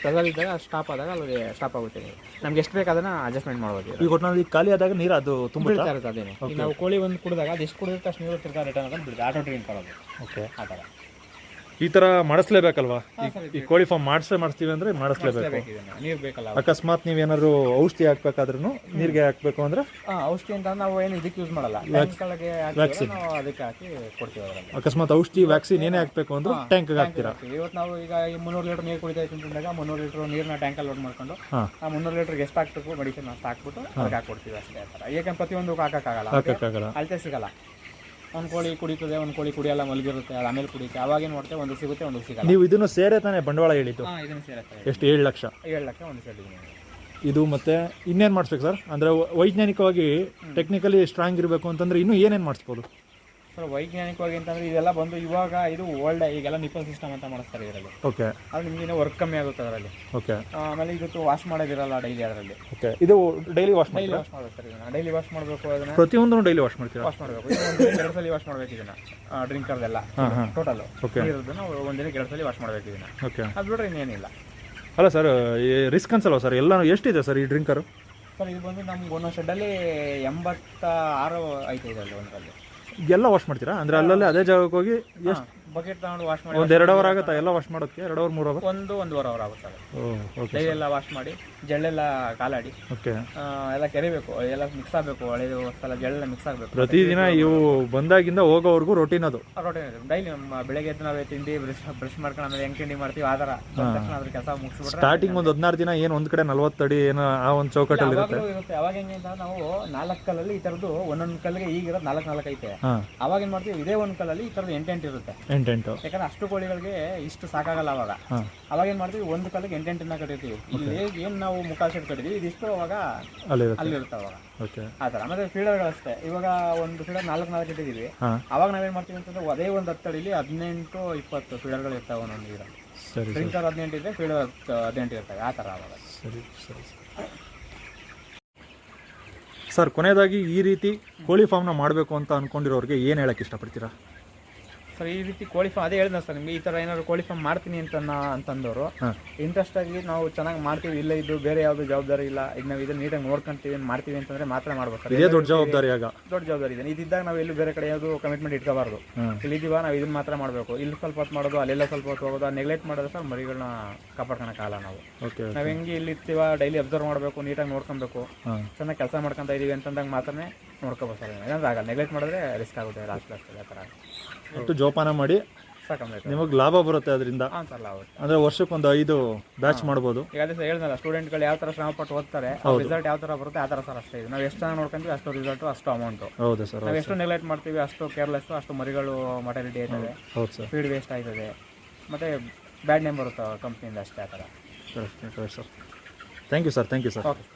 ಪ್ರೆಸರ್ ಇದ್ದಾಗ ಸ್ಟಾಪ್ ಆದಾಗ ಅಲ್ಲಿ ಸ್ಟಾಪ್ ಆಗುತ್ತೆ ನೀರು. ನಮ್ಗೆ ಎಷ್ಟು ಬೇಕು ಅದನ್ನ ಅಡ್ಜಸ್ಟ್ಮೆಂಟ್ ಮಾಡ್ಬೋದು ಈಗ ಒಟ್ಟಿನಲ್ಲಿ ಖಾಲಿ ಆದಾಗ ನೀರು ಅದು ತುಂಬ ಇರ್ತದೆ ಇರುತ್ತೆ ಅದೇನೆ. ನಾವು ಕೋಳಿ ಒಂದು ಕುಡಿದಾಗ ಅದು ಎಷ್ಟು ಕುಡಿದ್ರೆ ತಕ್ಷಣ ನೀರು ತಿರ್ಗಾ ರಿಟರ್ನ್ ಅದನ್ನು ಬಿಡುತ್ತೆ ಆಟೋ ಡ್ರಿಂಕ್ ಬರೋದು ಓಕೆ ಆ ಥರ. ಈ ತರ ಮಾಡಿಸ್ಲೇಬೇಕಲ್ವಾ? ಈ ಕೋಳಿ ಫಾರ್ಮ್ ಮಾಡಿಸೇ ಮಾಡಿಸ್ತೀವಿ ಅಂದ್ರೆ ಮಾಡಿಸ್ಲೇಬೇಕು. ಅಕಸ್ಮಾತ್ ನೀವ್. ಬೇಕಲ್ಲ ಅಕಸ್ಮಾತ್ ನೀವೇನಾದ್ರು ಔಷಧಿ ಹಾಕ್ಬೇಕಾದ್ರೂ ನೀರಿಗೆ ಹಾಕ್ಬೇಕು ಅಂದ್ರೆ ಔಷಧಿ ಅಂತ ನಾವು ಏನು ಇದಕ್ಕೆ ಯೂಸ್ ಮಾಡಲ್ಲ. ವ್ಯಾಕ್ಸಿನ್ ಅದಕ್ಕೆ ಹಾಕಿ ಕೊಡ್ತೀವಿ ಅಕಸ್ಮಾತ್ ಔಷಧಿ ವ್ಯಾಕ್ಸಿನ್ ಏನೇ ಹಾಕ್ಬೇಕು ಅಂದ್ರೆ ಟ್ಯಾಂಕ್ ಹಾಕ್ತೀರಾ? ಇವತ್ತು ನಾವು ಈಗ ಮುನ್ನೂರು ಲೀಟರ್ ನೀರು ಕುಡಿತಾ ಇತ್ತು ಅಂತಂದಾಗ ಮುನ್ನೂರು ಲೀಟರ್ ನೀರನ್ನ ಟ್ಯಾಂಕಲ್ಲಿ ಲೋಡ್ ಮಾಡ್ಕೊಂಡು ಆ ಮುನ್ನೂರು ಲೀಟರ್ಗೆ ಎಷ್ಟು ಹಾಕ್ಬೇಕು ಮೆಡಿಸಿನ್ ಅಷ್ಟು ಹಾಕ್ಬಿಟ್ಟು ಅದಕ್ಕೆ ಹಾಕ್ಕೊಡ್ತೀವಿ ಅಷ್ಟೇ ಆ ಥರ. ಯಾಕಂದ್ರೆ ಪ್ರತಿಯೊಂದು ಹಾಕೋಕ್ಕಾಗಲ್ಲ. ಅಳತೆ ಸಿಗಲ್ಲ. ಒಂದು ಕೋಳಿ ಕುಡಿತದೆ ಒಂದು ಕೋಳಿ ಕುಡಿಯಲ್ಲ ಮಲಗಿರುತ್ತೆ ಅದು ಆಮೇಲೆ ಕುಡಿಯುತ್ತೆ. ಅವಾಗೇನು ಮಾಡ್ತೇವೆ? ಒಂದು ಸಿಗುತ್ತೆ ಒಂದು ಸಿಗಲ್ಲ. ನೀವು ಇದನ್ನು ಸೇರೇ ತಾನೇ ಬಂಡವಾಳ ಹೇಳಿದ್ದು? ಹಾಂ ಇದನ್ನು ಸೇರುತ್ತೆ ಎಷ್ಟು ಏಳು ಲಕ್ಷ? ಏಳು ಲಕ್ಷ ಒಂದು ಸೇರಿದ್ದೀನಿ ಇದು ಮತ್ತೆ ಇನ್ನೇನು ಮಾಡಿಸ್ಬೇಕು ಸರ್? ಅಂದರೆ ವೈಜ್ಞಾನಿಕವಾಗಿ ಟೆಕ್ನಿಕಲಿ ಸ್ಟ್ರಾಂಗ್ ಇರಬೇಕು ಅಂತಂದರೆ ಇನ್ನೂ ಏನೇನು ಮಾಡಿಸ್ಬೋದು? ಸರ್ ವೈಜ್ಞಾನಿಕವಾಗಿ ಅಂತಂದ್ರೆ ಇದೆಲ್ಲ ಬಂದು ಇವಾಗ ಇದು ಓಲ್ಡ್ ಈಗೆಲ್ಲ ನಿಪಲ್ ಸಿಸ್ಟಮ್ ಅಂತ ಮಾಡಿಸ್ತಾರೆ ಇದರಲ್ಲಿ. ಓಕೆ ಅದು ನಿಮ್ಗೆ ಇನ್ನೂ ವರ್ಕ್ ಕಮ್ಮಿ ಆಗುತ್ತೆ ಅದರಲ್ಲಿ. ಓಕೆ ಆಮೇಲೆ ಇವತ್ತು ವಾಶ್ ಮಾಡೋದಿರಲ್ಲ ಡೈಲಿ ಅದರಲ್ಲಿ. ಓಕೆ ಇದು ಡೈಲಿ ವಾಶ್ ಡೈಲಿ ವಾಶ್ ಮಾಡ್ಬೇಕು ಸರ್ ಇದನ್ನ. ಡೈಲಿ ವಾಶ್ ಮಾಡಬೇಕು ಅದನ್ನ. ಪ್ರತಿಯೊಂದನ್ನು ಡೈಲಿ ವಾಶ್ ಮಾಡ್ತೀರಾ? ವಾಶ್ ಮಾಡಬೇಕು. ಒಂದು ಎರಡು ಸಲ ವಾಶ್ ಮಾಡಬೇಕು ಇದನ್ನ. ಡ್ರಿಂಕರ್ದೆಲ್ಲ ಟೋಟಲ್ ಓಕೆ ಇರೋದನ್ನ ಒಂದು ಒಂದಿನಕ್ಕೆ ಎರಡು ಸಲ ವಾಶ್ ಮಾಡಬೇಕು ಇದನ್ನ. ಓಕೆ ಅದು ಬಿಟ್ರೆ ಇನ್ನೇನಿಲ್ಲ. ಅಲ್ಲ ಸರ್ ರಿಸ್ಕ್ ಅನ್ಸಲ್ವಾ ಸರ್ ಎಲ್ಲ ಎಷ್ಟಿದೆ ಸರ್ ಈ ಡ್ರಿಂಕರು ಸರ್ ಇದು ಬಂದು ನಮ್ಗೆ ಒಂದೊಂದು ಶೆಡ್ಡಲ್ಲಿ ಎಂಬತ್ತ ಆರು ಐತೆ ಇದರಲ್ಲಿ ಒಂದರಲ್ಲಿ. ಎಲ್ಲ ವಾಶ್ ಮಾಡ್ತೀರಾ? ಅಂದರೆ ಅಲ್ಲಲ್ಲೇ ಅದೇ ಜಾಗಕ್ಕೆ ಹೋಗಿ ಎಷ್ಟು ಬಕೆಟ್ ತಗೊಂಡು ವಾಶ್ ಮಾಡಿ ಒಂದು ಎರಡು ಅವರ್ ಆಗುತ್ತಾ? ಎಲ್ಲ ವಾಶ್ ಮಾಡೋದಕ್ಕೆ ಎರಡು ಅವರ್ ಮೂರು ಅವರ್ ಒಂದು ಒಂದೂವರೆ ಅವರ್ ಆಗುತ್ತೆ ಓಕೆ ಎಲ್ಲ ವಾಶ್ ಮಾಡಿ ಜಳ್ಳೆಲ್ಲ ಕಾಲಾಡಿ. ಓಕೆ. ಎಲ್ಲಾ ಕೆರಿಬೇಕು ಎಲ್ಲ ಮಿಕ್ಸ್ ಆಗಬೇಕು ಹಳೆದು ಸಲ ಜಳ್ಳೆಲ್ಲ ಮಿಕ್ಸ್ ಆಗಬೇಕು. ಪ್ರತಿದಿನ ಇವು ಬಂದಾಗಿಂದ ಹೋಗೋವರೆಗೂ ರೊಟೀನ್ ಅದು. ರೋಟೀನ್ ಡೈಲಿ ನಮ್ಮ ಬೆಳಗ್ಗೆ ಎದ್ದು ನಾವೇ ತಿಂಡಿ ಬ್ರಷ್ ಬ್ರಷ್ ಮಾಡ್ಕೊಂಡು ಆಮೇಲೆ ಹೆಂಗೆ ತಿಂಡಿ ಮಾಡ್ತೀವಿ ಆ ಥರ. ತಕ್ಷಣ ಅದ್ರ ಕೆಲಸ ಮುಗಿಸ್ಬಿಟ್ರೆ ಸ್ಟಾರ್ಟಿಂಗ್ ಒಂದು ಹದಿನಾರು ದಿನ ಏನು ಒಂದು ಕಡೆ ನಲ್ವತ್ತಡಿ ಏನೋ ಆ ಒಂದು ಚೌಕಟ್ಟಲ್ಲಿ ಇರುತ್ತೆ? ಇರುತ್ತೆ. ಅವಾಗ ಹೆಂಗೆ ಅಂತ ನಾವು ನಾಲ್ಕು ಕಲ್ಲಲ್ಲಿ ಈ ಥರದ್ದು ಒಂದೊಂದು ಕಲ್ಲಿಗೆ ಈಗ ಇರೋದು ನಾಲ್ಕು ನಾಲ್ಕು ಐತೆ ಅವಾಗ ಏನು ಮಾಡ್ತೀವಿ ಇದೇ ಒಂದು ಕಲ್ಲಲ್ಲಿ ಈ ಥರದ್ದು ಎಂಟೆಂಟು ಇರುತ್ತೆ. ಎಂಟೆಂಟು. ಯಾಕಂದ್ರೆ ಅಷ್ಟು ಕೋಳಿಗಳಿಗೆ ಇಷ್ಟು ಸಾಕಾಗಲ್ಲ ಅವಾಗ. ಅವಾಗ ಏನು ಮಾಡ್ತೀವಿ? ಒಂದು ಕಾಲಕ್ಕೆ ಎಂಟೆಂಟನ್ನ ಕಟ್ಟಿರ್ತೀವಿ. ಇಲ್ಲಿ ಏನು ನಾವು ಮುಖ ಸೆಟ್ ಕಟ್ಟಿದ್ವಿ? ಇದಿಷ್ಟು ಅವಾಗ ಅಲ್ಲಿರುತ್ತೆ. ಅವಾಗ. ಓಕೆ ಆ ಥರ. ಮತ್ತೆ ಫೀಡರ್ಗಳು ಅಷ್ಟೇ ಇವಾಗ ಒಂದು ಫೀಡರ್ ನಾಲ್ಕು ನಾಲ್ಕು ಇಟ್ಟಿದ್ದೀವಿ ಹಾಂ. ಅವಾಗ ನಾವೇನು ಮಾಡ್ತೀವಿ ಅಂತಂದ್ರೆ ಅದೇ ಒಂದು ಹತ್ತಡಿಲಿ ಹದಿನೆಂಟು ಇಪ್ಪತ್ತು ಫೀಡರ್ಗಳು ಇರ್ತಾವ ಒಂದೊಂದು ಗಿಡ. ಸರಿ ಡ್ರಿಂಕರ್ ಹದಿನೆಂಟು ಇದೆ ಫೀಡರ್ ಹದಿನೆಂಟು ಇರ್ತವೆ. ಆ ಥರ ಅವಾಗ. ಸರಿ ಸರಿ ಸರ್. ಕೊನೆಯದಾಗಿ ಈ ರೀತಿ ಕೋಳಿ ಫಾರ್ಮ್ನ ಮಾಡಬೇಕು ಅಂತ ಅಂದ್ಕೊಂಡಿರೋರಿಗೆ ಏನು ಹೇಳಕ್ಕೆ ಇಷ್ಟಪಡ್ತೀರಾ? ಸರ್ ಈ ರೀತಿ ಕೋಳಿ ಫಾರ್ಮ್ ಅದೇ ಹೇಳಿದ್ನ ಸರ್ ನಿಮಗೆ ಈ ಥರ ಏನಾದ್ರು ಕೋಳಿ ಫಾರ್ಮ್ ಮಾಡ್ತೀನಿ ಅಂತ ಅಂತಂದವರು ಇಂಟ್ರೆಸ್ಟ್ ಆಗಿ ನಾವು ಚೆನ್ನಾಗಿ ಮಾಡ್ತೀವಿ ಇಲ್ಲ ಇದು ಬೇರೆ ಯಾವುದು ಜವಾಬ್ದಾರಿ ಇಲ್ಲ ಈಗ ನಾವು ಇದನ್ನ ನೀಟಾಗಿ ನೋಡ್ಕೊಂತೀವಿ ಮಾಡ್ತೀವಿ ಅಂತಂದ್ರೆ ಮಾತ್ರ ಮಾಡ್ಬೇಕು ಸರ್. ಇದೇ ದೊಡ್ಡ ಜವಾಬ್ದಾರಿ ಆಗ. ದೊಡ್ಡ ಜವಾಬ್ದಾರಿ ಇದೆ. ಇದ್ದಾಗ ನಾವು ಎಲ್ಲೂ ಬೇರೆ ಕಡೆ ಯಾವುದು ಕಮಿಟ್ಮೆಂಟ್ ಇಟ್ಕೋಬಾರ್ದು. ಇಲ್ಲಿದ್ದೀವ ನಾವು ಇದನ್ನ ಮಾತ್ರ ಮಾಡಬೇಕು. ಇಲ್ಲಿ ಸ್ವಲ್ಪ ಹೊತ್ತು ಮಾಡೋದು ಅಲ್ಲೆಲ್ಲ ಸ್ವಲ್ಪ ಹೊತ್ತು ಹೋಗೋದು ನೆಗ್ಲೆಕ್ಟ್ ಮಾಡೋದು ಸರ್ ಮರಿಗಳನ್ನ ಕಾಪಾಡ್ಕೊಳಕ್ಕಾಗಲ್ಲ ನಾವು. ನಾವು ಹೆಂಗೆ ಇಲ್ಲಿ ಇರ್ತೀವ ಡೈಲಿ ಅಬ್ಸರ್ವ್ ಮಾಡಬೇಕು ನೀಟಾಗಿ ನೋಡ್ಕೊಬೇಕು. ಚೆನ್ನಾಗಿ ಕೆಲಸ ಮಾಡ್ಕೊಂತ ಇದೀವಿ ಅಂತಂದಾಗ ಮಾತ್ರ ನೋಡ್ಕೋಬೇಕು ಸರ್. ಇಲ್ಲಾಂದ್ರೆ ಆಗಲ್ಲ. ನೆಗ್ಲೆಕ್ಟ್ ಮಾಡಿದ್ರೆ ರಿಸ್ಕ್ ಆಗುತ್ತೆ ಲಾಸ್ಟ್ ಲಾಸ್ಟ್ ಆ ಥರ ಒಟ್ಟು ಜೋಪಾನ ಮಾಡಿ ಸಾಕಂಬೇಕು ನಿಮಗೆ ಲಾಭ ಬರುತ್ತೆ ಅದರಿಂದ. ಹಾಂ ಸರ್ ಲಾಭ ಅಂದರೆ ವರ್ಷಕ್ಕೊಂದು ಐದು ಬ್ಯಾಚ್ ಮಾಡ್ಬೋದು. ಈಗ ಅದೇ ಸರ್ ಸ್ಟೂಡೆಂಟ್ಗಳು ಯಾವ ಥರ ಶ್ರಮಪಟ್ಟು ಓದ್ತಾರೆ ರಿಸಲ್ಟ್ ಯಾವ ಥರ ಬರುತ್ತೆ ಆ ಥರ ಸರ್ ಅಷ್ಟೇ ಇದು. ನಾವು ಎಷ್ಟು ಚೆನ್ನಾಗಿ ನೋಡ್ಕೊಂತೀವಿ ಅಷ್ಟು ರಿಸಲ್ಟು ಅಷ್ಟು ಅಮೌಂಟು ಹೌದು ಸರ್ ನಾವು ಎಷ್ಟು ನೆಗ್ಲೆಕ್ಟ್ ಮಾಡ್ತೀವಿ ಅಷ್ಟು ಕೇರ್ಲೆಸ್ ಅಷ್ಟು ಮರಿಗಳು ಮಟಾಲಿಟಿ ಆಯ್ತದೆ. ಹೌದು ಸರ್. ಫೀಡ್ ವೇಸ್ಟ್ ಆಯ್ತದೆ. ಮತ್ತೆ ಬ್ಯಾಡ್ ನೇಮ್ ಬರುತ್ತೆ ಕಂಪ್ನಿಯಿಂದ ಅಷ್ಟೇ ಆ ಥರ correct correct sir thank you sir thank you sir okay sir